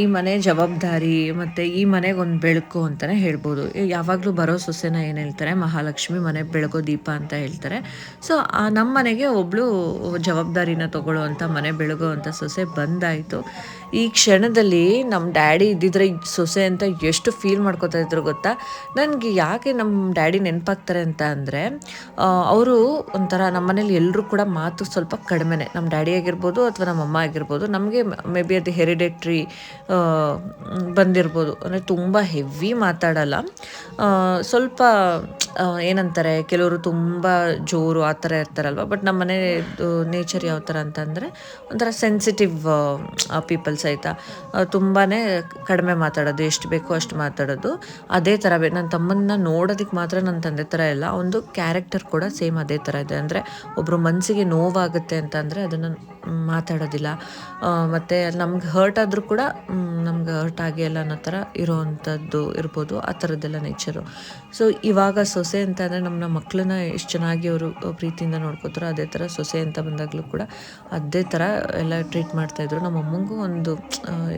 ಈ ಮನೆ ಜವಾಬ್ದಾರಿ ಮತ್ತು ಈ ಮನೆಗೆ ಒಂದು ಬೆಳಕು ಅಂತಲೇ ಹೇಳ್ಬೋದು. ಯಾವಾಗಲೂ ಬರೋ ಸೊಸೆನ ಏನು ಹೇಳ್ತಾರೆ? ಮಹಾಲಕ್ಷ್ಮಿ ಮನೆ ಬೆಳಗೋ ದೀಪ ಅಂತ ಹೇಳ್ತಾರೆ. ಸೊ ನಮ್ಮ ಮನೆಗೆ ಒಬ್ಳು ಜವಾಬ್ದಾರಿನ ತೊಗೊಳ್ಳೋವಂಥ ಮನೆ ಬೆಳಗೋ ಅಂಥ ಸೊಸೆ ಬಂದಾಯಿತು. ಈ ಕ್ಷಣದಲ್ಲಿ ನಮ್ಮ ಡ್ಯಾಡಿ ಇದ್ದಿದ್ರೆ ಸೊಸೆ ಅಂತ ಎಷ್ಟು ಫೀಲ್ ಮಾಡ್ಕೋತಾ ಇದ್ರು ಗೊತ್ತಾ? ನನಗೆ ಯಾಕೆ ನಮ್ಮ ಡ್ಯಾಡಿ ನೆನಪಾಗ್ತಾರೆ ಅಂತ ಅಂದರೆ ಅವರು ಒಂಥರ ನಮ್ಮ ಮನೇಲಿ ಎಲ್ಲರೂ ಕೂಡ ಮಾತು ಸ್ವಲ್ಪ ಕಡಿಮೆನೆ. ನಮ್ಮ ಡ್ಯಾಡಿ ಆಗಿರ್ಬೋದು ಅಥವಾ ನಮ್ಮ ಅಮ್ಮ ಆಗಿರ್ಬೋದು, ನಮಗೆ ಮೇ ಬಿ ಅದು ಹೆರಿಡೇಟ್ರಿ ಬಂದಿರ್ಬೋದು. ಅಂದರೆ ತುಂಬ ಹೆವಿ ಮಾತಾಡಲ್ಲ. ಸ್ವಲ್ಪ ಏನಂತಾರೆ, ಕೆಲವರು ತುಂಬ ಜೋರು ಆ ಥರ ಇರ್ತಾರಲ್ವ? ಬಟ್ ನಮ್ಮ ಮನೆ ನೇಚರ್ ಯಾವ ಥರ ಅಂತಂದರೆ ಒಂಥರ ಸೆನ್ಸಿಟಿವ್ ಪೀಪಲ್ಸ್ ಆಯಿತಾ ತುಂಬಾ ಕಡಿಮೆ ಮಾತಾಡೋದು, ಎಷ್ಟು ಬೇಕೋ ಅಷ್ಟು ಮಾತಾಡೋದು. ಅದೇ ಥರ ಬೇ ನನ್ನ ತಮ್ಮನ್ನ ನೋಡೋದಕ್ಕೆ ಮಾತ್ರ ನನ್ನ ತಂದೆ ಥರ ಇಲ್ಲ. ಒಂದು ಕ್ಯಾರೆಕ್ಟರ್ ಕೂಡ ಸೇಮ್ ಅದೇ ಥರ ಇದೆ. ಅಂದರೆ ಒಬ್ಬರು ಮನಸ್ಸಿಗೆ ನೋವಾಗುತ್ತೆ ಅಂತಂದರೆ ಅದನ್ನು ಮಾತಾಡೋದಿಲ್ಲ. ಮತ್ತು ನಮ್ಗೆ ಹರ್ಟ್ ಆದರೂ ಕೂಡ ನಮ್ಗೆ ಹರ್ಟ್ ಆಗಿಲ್ಲ ಅನ್ನೋ ಥರ ಇರೋವಂಥದ್ದು ಇರ್ಬೋದು, ಆ ಥರದ್ದೆಲ್ಲ ನೇಚರು ಸೊ ಇವಾಗ ಸೊಸೆ ಅಂತ ಅಂದರೆ ನಮ್ಮ ಮಕ್ಕಳನ್ನ ಎಷ್ಟು ಚೆನ್ನಾಗಿ ಅವರು ಪ್ರೀತಿಯಿಂದ ನೋಡ್ಕೋತಾರೋ ಅದೇ ಥರ ಸೊಸೆ ಅಂತ ಬಂದಾಗಲೂ ಕೂಡ ಅದೇ ಥರ ಎಲ್ಲ ಟ್ರೀಟ್ ಮಾಡ್ತಾಯಿದ್ರು ನಮ್ಮ ಅಮ್ಮಂಗೂ ಒಂದು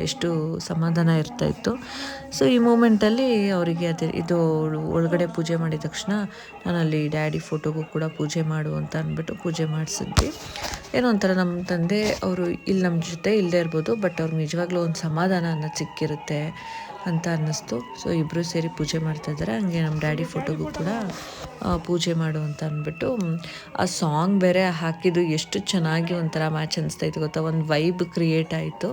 ಎಷ್ಟು ಸಮಾಧಾನ ಇರ್ತಾಯಿತ್ತು ಸೊ ಈ ಮೂಮೆಂಟಲ್ಲಿ ಅವರಿಗೆ ಅದೇ ಇದು ಒಳಗಡೆ ಪೂಜೆ ಮಾಡಿದ ತಕ್ಷಣ ನಾನು ಅಲ್ಲಿ ಡ್ಯಾಡಿ ಫೋಟೋಗೂ ಕೂಡ ಪೂಜೆ ಮಾಡು ಅಂತ ಅಂದ್ಬಿಟ್ಟು ಪೂಜೆ ಮಾಡಿಸಿದ್ವಿ. ಏನೋ ಒಂಥರ ನಮ್ಮ ತಂದೆ ಅವರು ಇಲ್ಲಿ ನಮ್ಮ ಜೊತೆ ಇಲ್ಲದೇ ಇರ್ಬೋದು ಬಟ್ ಅವ್ರು ನಿಜವಾಗ್ಲೂ ಒಂದು ಸಮಾಧಾನ ಅನ್ನೋದು ಸಿಕ್ಕಿರುತ್ತೆ ಅಂತ ಅನ್ನಿಸ್ತು. ಸೊ ಇಬ್ಬರು ಸೇರಿ ಪೂಜೆ ಮಾಡ್ತಾ ಇದ್ದಾರೆ ಹಂಗೆ ನಮ್ಮ ಡ್ಯಾಡಿ ಫೋಟೋಗೂ ಕೂಡ ಪೂಜೆ ಮಾಡು ಅಂತ ಅಂದ್ಬಿಟ್ಟು, ಆ ಸಾಂಗ್ ಬೇರೆ ಹಾಕಿದ್ದು ಎಷ್ಟು ಚೆನ್ನಾಗಿ ಒಂಥರ ಮ್ಯಾಚ್ ಅನಿಸ್ತಾ ಇತ್ತು ಗೊತ್ತಾ? ಒಂದು ವೈಬ್ ಕ್ರಿಯೇಟ್ ಆಯಿತು.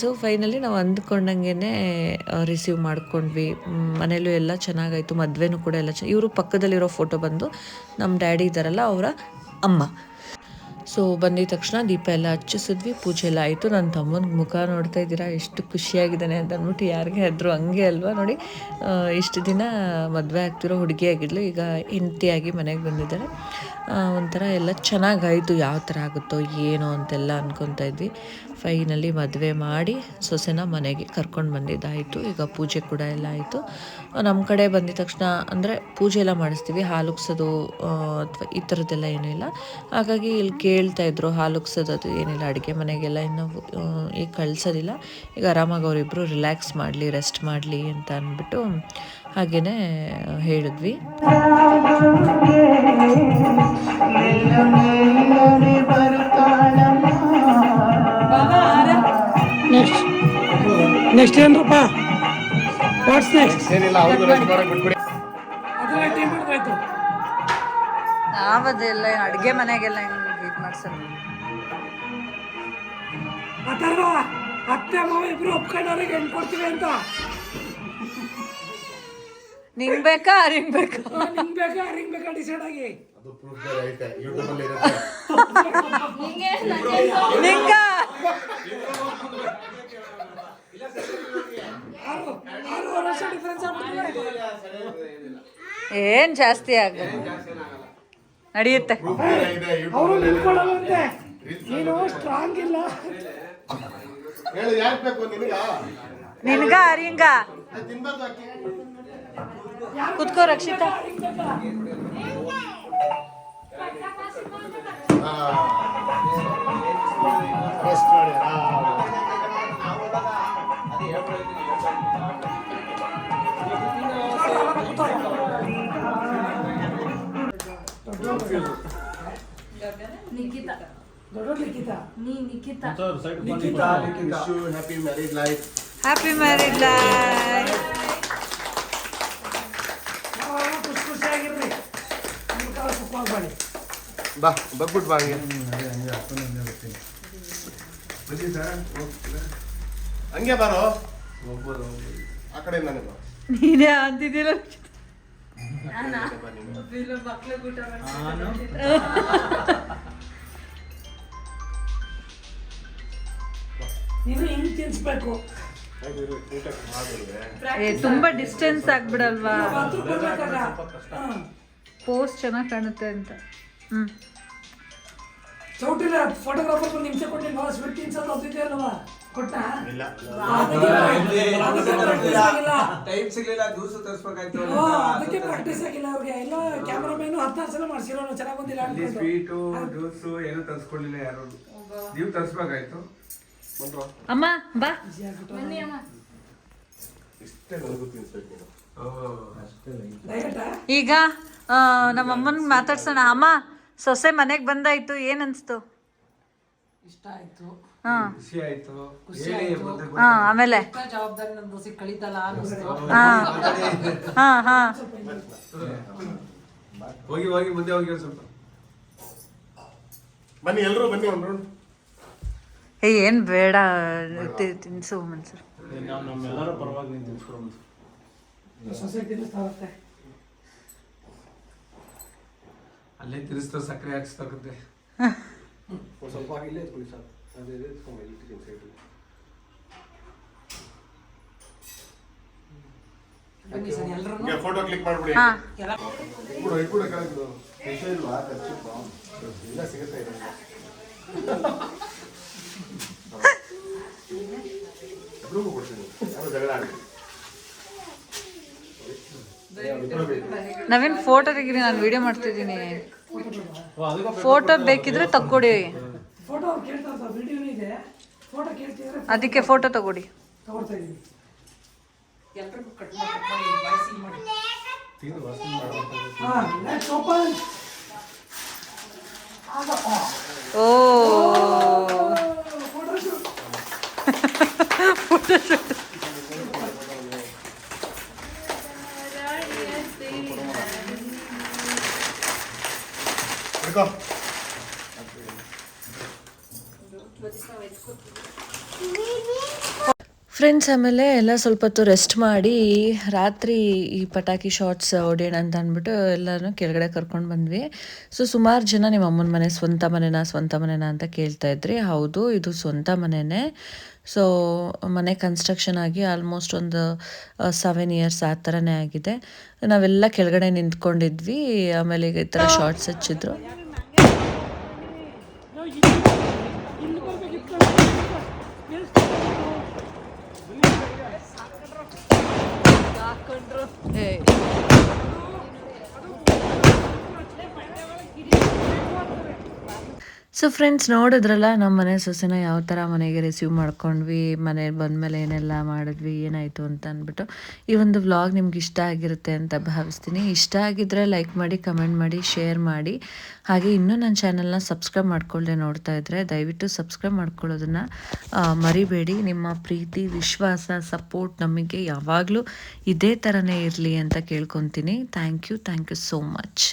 ಸೊ ಫೈನಲಿ ನಾವು ಅಂದ್ಕೊಂಡಂಗೆ ರಿಸೀವ್ ಮಾಡ್ಕೊಂಡ್ವಿ. ಮನೇಲೂ ಎಲ್ಲ ಚೆನ್ನಾಗಾಯಿತು. ಮದುವೆನೂ ಕೂಡ ಎಲ್ಲ ಚೆನ್ನ ಇವರು ಪಕ್ಕದಲ್ಲಿರೋ ಫೋಟೋ ಬಂದು ನಮ್ಮ ಡ್ಯಾಡಿ ಇದ್ದಾರಲ್ಲ ಅವರ ಅಮ್ಮ. ಸೊ ಬಂದಿದ ತಕ್ಷಣ ದೀಪ ಎಲ್ಲ ಹಚ್ಚಿಸಿದ್ವಿ. ಪೂಜೆ ಎಲ್ಲ ಆಯಿತು. ನನ್ನ ತಮ್ಮನ ಮುಖ ನೋಡ್ತಾ ಇದ್ದೀರಾ? ಎಷ್ಟು ಖುಷಿಯಾಗಿದ್ದಾನೆ ಅಂತ ಅಂದ್ಬಿಟ್ಟು ಯಾರಿಗೆ ಆದರೂ ಹಂಗೆ ಅಲ್ವಾ? ನೋಡಿ ಇಷ್ಟು ದಿನ ಮದುವೆ ಆಗ್ತಿರೋ ಹುಡುಗಿ ಆಗಿದ್ಲು. ಈಗ ಹೆಂಡತಿಯಾಗಿ ಮನೆಗೆ ಬಂದಿದ್ದಾರೆ. ಒಂಥರ ಎಲ್ಲ ಚೆನ್ನಾಗಾಯಿತು, ಯಾವ ಥರ ಆಗುತ್ತೋ ಏನೋ ಅಂತೆಲ್ಲ ಅಂದ್ಕೊತಾ ಇದ್ವಿ. ಫೈನಲಿ ಮದುವೆ ಮಾಡಿ ಸೊಸೆನ ಮನೆಗೆ ಕರ್ಕೊಂಡು ಬಂದಿದ್ದಾಯಿತು. ಈಗ ಪೂಜೆ ಕೂಡ ಎಲ್ಲ ಆಯಿತು. ನಮ್ಮ ಕಡೆ ಬಂದಿದ ತಕ್ಷಣ ಅಂದರೆ ಪೂಜೆ ಎಲ್ಲ ಮಾಡಿಸ್ತೀವಿ ಹಾಲುಗ್ಸೋದು ಅಥವಾ ಈ ಥರದ್ದೆಲ್ಲ ಏನೂ ಇಲ್ಲ. ಹಾಗಾಗಿ ಇಲ್ಲಿ ಕೇಳ್ತಾ ಇದ್ರು ಹಾಲುಗ್ಸೋದು ಅದು ಏನಿಲ್ಲ, ಅಡುಗೆ ಮನೆಗೆಲ್ಲ ಇನ್ನೂ ಈಗ ಕಳಿಸೋದಿಲ್ಲ. ಈಗ ಆರಾಮಾಗಿ ಅವರಿಬ್ಬರು ರಿಲ್ಯಾಕ್ಸ್ ಮಾಡಲಿ ರೆಸ್ಟ್ ಮಾಡಲಿ ಅಂತ ಅಂದ್ಬಿಟ್ಟು ಹಾಗೆಯೇ ಹೇಳಿದ್ವಿ. ನೆಕ್ಸ್ಟ್ ಏನ್ರಪ್ಪ ವಾಟ್ಸ್ ನೆಕ್ಸ್ಟ್ ನಾವದೆಲ್ಲ ಅಡುಗೆ ಮನೆಗೆಲ್ಲ ಹೆಂಗೆ ಇದು ಆ ಥರ ಅತ್ತೆ ಮಾವ ಇಬ್ರು ಒಪ್ಕೊಂಡವ್ರಿಗೆ ಹೆಂಗೆ ಕೊಡ್ತೀವಿ ಅಂತ? ನಿಂಗ್ ಬೇಕಾ ಅರಿಂಗ್ ಬೇಕಾ? ನಿಂಗೆ ಬೇಕಾ ರಿಂಗ್ ಬೇಕಾ ಡಿಸೈಡ್ ಆಗಿ. ಅದು ಪ್ರೂಫ್ ಬೇರೆ ಐತೆ. ಯೂಟ್ಯೂಬ್ ಅಲ್ಲಿ ಇರುತ್ತೆ. ನಿಂಗ ಏನ್ ಜಾಸ್ತಿ ಆಗ ನಡೆಯುತ್ತೆ. ಅವರು ಯೂಟ್ಯೂಬ್ ನೀನು ಸ್ಟ್ರಾಂಗ್ ಇಲ್ಲ. ಹೇಳು ಯಾಕೆ ಬೇಕು ನಿನಗ? ನಿನ್ಗ ಹರಿಂಗ ಅದ್ ತಿನ್ಬಾರ್ದು ಅಕ್ಕಿ ಕುತ್ಕೋ ರಕ್ಷಿತಾ ರೆಸ್ಟ್ ಮಾಡಿ ಆರಾಮ್. ನಿಖಿತಾ ದೊಡ್ಡ ಲಿಖಿತ ನೀ Nikhita Wish you happy married life. Happy married life ಯಾವಾಗ ಖುಷಿ ಖುಷಿಯಾಗಿರ್ರಿ ನಿಮ್ಮ ಕಾಲ ಸುಖವಾಗಿ ಬಾ ಬರ್ಬಿಟ್ ಬಾ ಹಂಗೆ ಹಂಗೆ ಬಾರೋ. ಆ ಕಡೆ ನಾನು ಬಾ ನೀನೇ? ಅಂತಿದ್ದಿಲ್ಲ ನೀನು ಹಿಂಗ್ ತಿನ್ಸ್ಬೇಕು. ಏ ತುಂಬಾ ಡಿಸ್ಟೆನ್ಸ್ ಆಗ್ಬಿಡಲ್ವಾ? ಪೋಸ್ಟ್ ಚೆನ್ನಾಗಿ ಕಾಣುತ್ತೆ ಅಂತ. ಚೌಟಿಲ ಫೋಟೋಗ್ರಾಫರ್ ಒಂದು ನಿಮಿಷ ಕೊಟ್ಟಿಲ್ಲ ಸ್ವೀಟ್ ತಿನ್ಸೋದು ಅದು ಇದೆ ಅಲ್ವಾ ಕೊಟ್ಟ ಇಲ್ಲ. ಟೈಮ್ ಸಿಗ್ಲಿಲ್ಲ ಜ್ಯೂಸು ತರಿಸ್ಬೇಕಾಯ್ತು ಅದಕ್ಕೆ ಪ್ರಾಕ್ಟೀಸ್ ಆಗಿಲ್ಲ ಅವ್ರಿಗೆ. ಎಲ್ಲ ಕ್ಯಾಮ್ರಾಮೇನು ಹದಿನಾರು ಸಲ ಮಾಡ್ಸಿರೋನು ಚೆನ್ನಾಗಿ ಬಂದಿಲ್ಲ ಅಲ್ಲಿ ಅನ್ಕೊಂಡು ಸ್ವೀಟು ಜ್ಯೂಸು ಏನು ತರಿಸ್ಕೊಳ್ಳಿಲ್ಲ ಯಾರು. ನೀವು ತರಿಸ್ಬೇಕಾಯ್ತು? ಅಮ್ಮ ಬಾ. ಇಷ್ಟೇ ನನಗೂ ತಿನ್ಸ್ಬೇಕು ನೀನು ಡಯಟಾ ಈಗ ನಮ್ಮಅಮ್ಮನ್ ನಮ್ಮ ಅಮ್ಮನ್ ಮಾತಾಡ್ಸೋಣ. ಅಮ್ಮ ಸೊಸೆ ಮನೆಗೆ ಬಂದಾಯ್ತು ಏನ್ ಅನ್ಸ್ತು? ಇಷ್ಟ ಆಯ್ತು. ಹಾ. ಖುಷಿ ಆಯ್ತು. ಖುಷಿ ಆಯ್ತು. ಹಾ ಆಮೇಲೆ. ಜವಾಬ್ದಾರಿ ನಮ್ದು ಸಿಕ್ ಕಳೀತಲ್ಲ ಅನ್ಸ್ತು ಹಾ. ಹಾ. ಹಾ ಹೋಗಿ ಹೋಗಿ ಮುಂದೆ ಹೋಗಿ ಸ್ವಲ್ಪ. ಬನ್ನಿ ಎಲ್ಲರೂ ಬನ್ನಿ ಒಂದು ರೌಂಡ್ ಏ ಏನ್ ಬೇಡ ತಿ- ತಿನ್ಸು ಮನ್ಸೂರ್ ಸೊಸೈಟಿ ತಿನ್ನಿಸ್ತಾ ಇರುತ್ತೆ ಅಲ್ಲೇ ತಿರ್ಸ್ತ ಸಕ್ಕರೆ ಹಾಕ್ಸ್ತಾಕತ್ತೆ. ಒಂದ್ ಸ್ವಲ್ಪ ಇಲ್ಲೇ ಎತ್ಕೊಳ್ಳಿ ಸರ್. ಅದೇ ಎಲ್ಲರೂ ಹಂಗೆ ಫೋಟೋ ಕ್ಲಿಕ್ ಮಾಡ್ಬಿಡಿ. ಹಾ. ಇಟ್ಬಿಡು ಇಟ್ಬಿಡು ಕೆಳಗಿದು ವಿಷಯ ಇಲ್ವಾ? ಖರ್ಚಿಪ್ಪ ಇಲ್ಲ ಸಿಗುತ್ತೆ ಇದೆ *laughs* ಕೊಡ್ತೀನಿ. ಯಾರು ಜಗಳ ನವೀನ್ ಫೋಟೋ ತೆಗೀರಿ ನಾನು ವಿಡಿಯೋ ಮಾಡ್ತಿದ್ದೀನಿ. ಫೋಟೋ ಬೇಕಿದ್ರೆ ತಕ್ಕೊಡಿ. ಅದಕ್ಕೆ ಫೋಟೋ ತಗೊಡಿ ಓ. *laughs* ಫೋಟೋ ಶೂಟ್ ಫ್ರೆಂಡ್ಸ್ ಆಮೇಲೆ ಎಲ್ಲ ಸ್ವಲ್ಪ ಹೊತ್ತು ರೆಸ್ಟ್ ಮಾಡಿ ರಾತ್ರಿ ಈ ಪಟಾಕಿ ಶಾರ್ಟ್ಸ್ ಹೊಡೆಯೋಣ ಅಂತ ಅಂದ್ಬಿಟ್ಟು ಎಲ್ಲರೂ ಕೆಳಗಡೆ ಕರ್ಕೊಂಡು ಬಂದ್ವಿ. ಸೊ ಸುಮಾರು ಜನ ನಿಮ್ಮ ಅಮ್ಮನ ಮನೆ ಸ್ವಂತ ಮನೆನಾ ಸ್ವಂತ ಮನೆನಾ ಅಂತ ಕೇಳ್ತಾ ಇದ್ರಿ. ಹೌದು ಇದು ಸ್ವಂತ ಮನೆನೇ. ಸೊ ಮನೆ ಕನ್ಸ್ಟ್ರಕ್ಷನ್ ಆಗಿ ಆಲ್ಮೋಸ್ಟ್ ಒಂದು ಸೆವೆನ್ ಇಯರ್ಸ್ ಆ ಥರನೇ ಆಗಿದೆ. ನಾವೆಲ್ಲ ಕೆಳಗಡೆ ನಿಂತ್ಕೊಂಡಿದ್ವಿ. ಆಮೇಲೆ ಈಗ ಈ ಥರ ಶಾರ್ಟ್ಸ್ ಹಚ್ಚಿದ್ರು. Hey. ಸೊ ಫ್ರೆಂಡ್ಸ್ ನೋಡಿದ್ರಲ್ಲ ನಮ್ಮ ಮನೆ ಸೊಸೆನ ಯಾವ ಥರ ಮನೆಗೆ ರಿಸೀವ್ ಮಾಡ್ಕೊಂಡ್ವಿ ಮನೆಗೆ ಬಂದಮೇಲೆ ಏನೆಲ್ಲ ಮಾಡಿದ್ವಿ, ಏನಾಯಿತು ಅಂತ ಅಂದ್ಬಿಟ್ಟು ಈ ಒಂದು ವ್ಲಾಗ್ ನಿಮ್ಗೆ ಇಷ್ಟ ಆಗಿರುತ್ತೆ ಅಂತ ಭಾವಿಸ್ತೀನಿ. ಇಷ್ಟ ಆಗಿದ್ದರೆ ಲೈಕ್ ಮಾಡಿ ಕಮೆಂಟ್ ಮಾಡಿ ಶೇರ್ ಮಾಡಿ. ಹಾಗೆ ಇನ್ನೂ ನನ್ನ ಚಾನಲ್ನ ಸಬ್ಸ್ಕ್ರೈಬ್ ಮಾಡ್ಕೊಳ್ಳದೆ ನೋಡ್ತಾ ಇದ್ದರೆ ದಯವಿಟ್ಟು ಸಬ್ಸ್ಕ್ರೈಬ್ ಮಾಡ್ಕೊಳ್ಳೋದನ್ನು ಮರಿಬೇಡಿ. ನಿಮ್ಮ ಪ್ರೀತಿ, ವಿಶ್ವಾಸ ಸಪೋರ್ಟ್ ನಮಗೆ ಯಾವಾಗಲೂ ಇದೇ ಥರನೇ ಇರಲಿ ಅಂತ ಕೇಳ್ಕೊತೀನಿ. Thank you thank you so much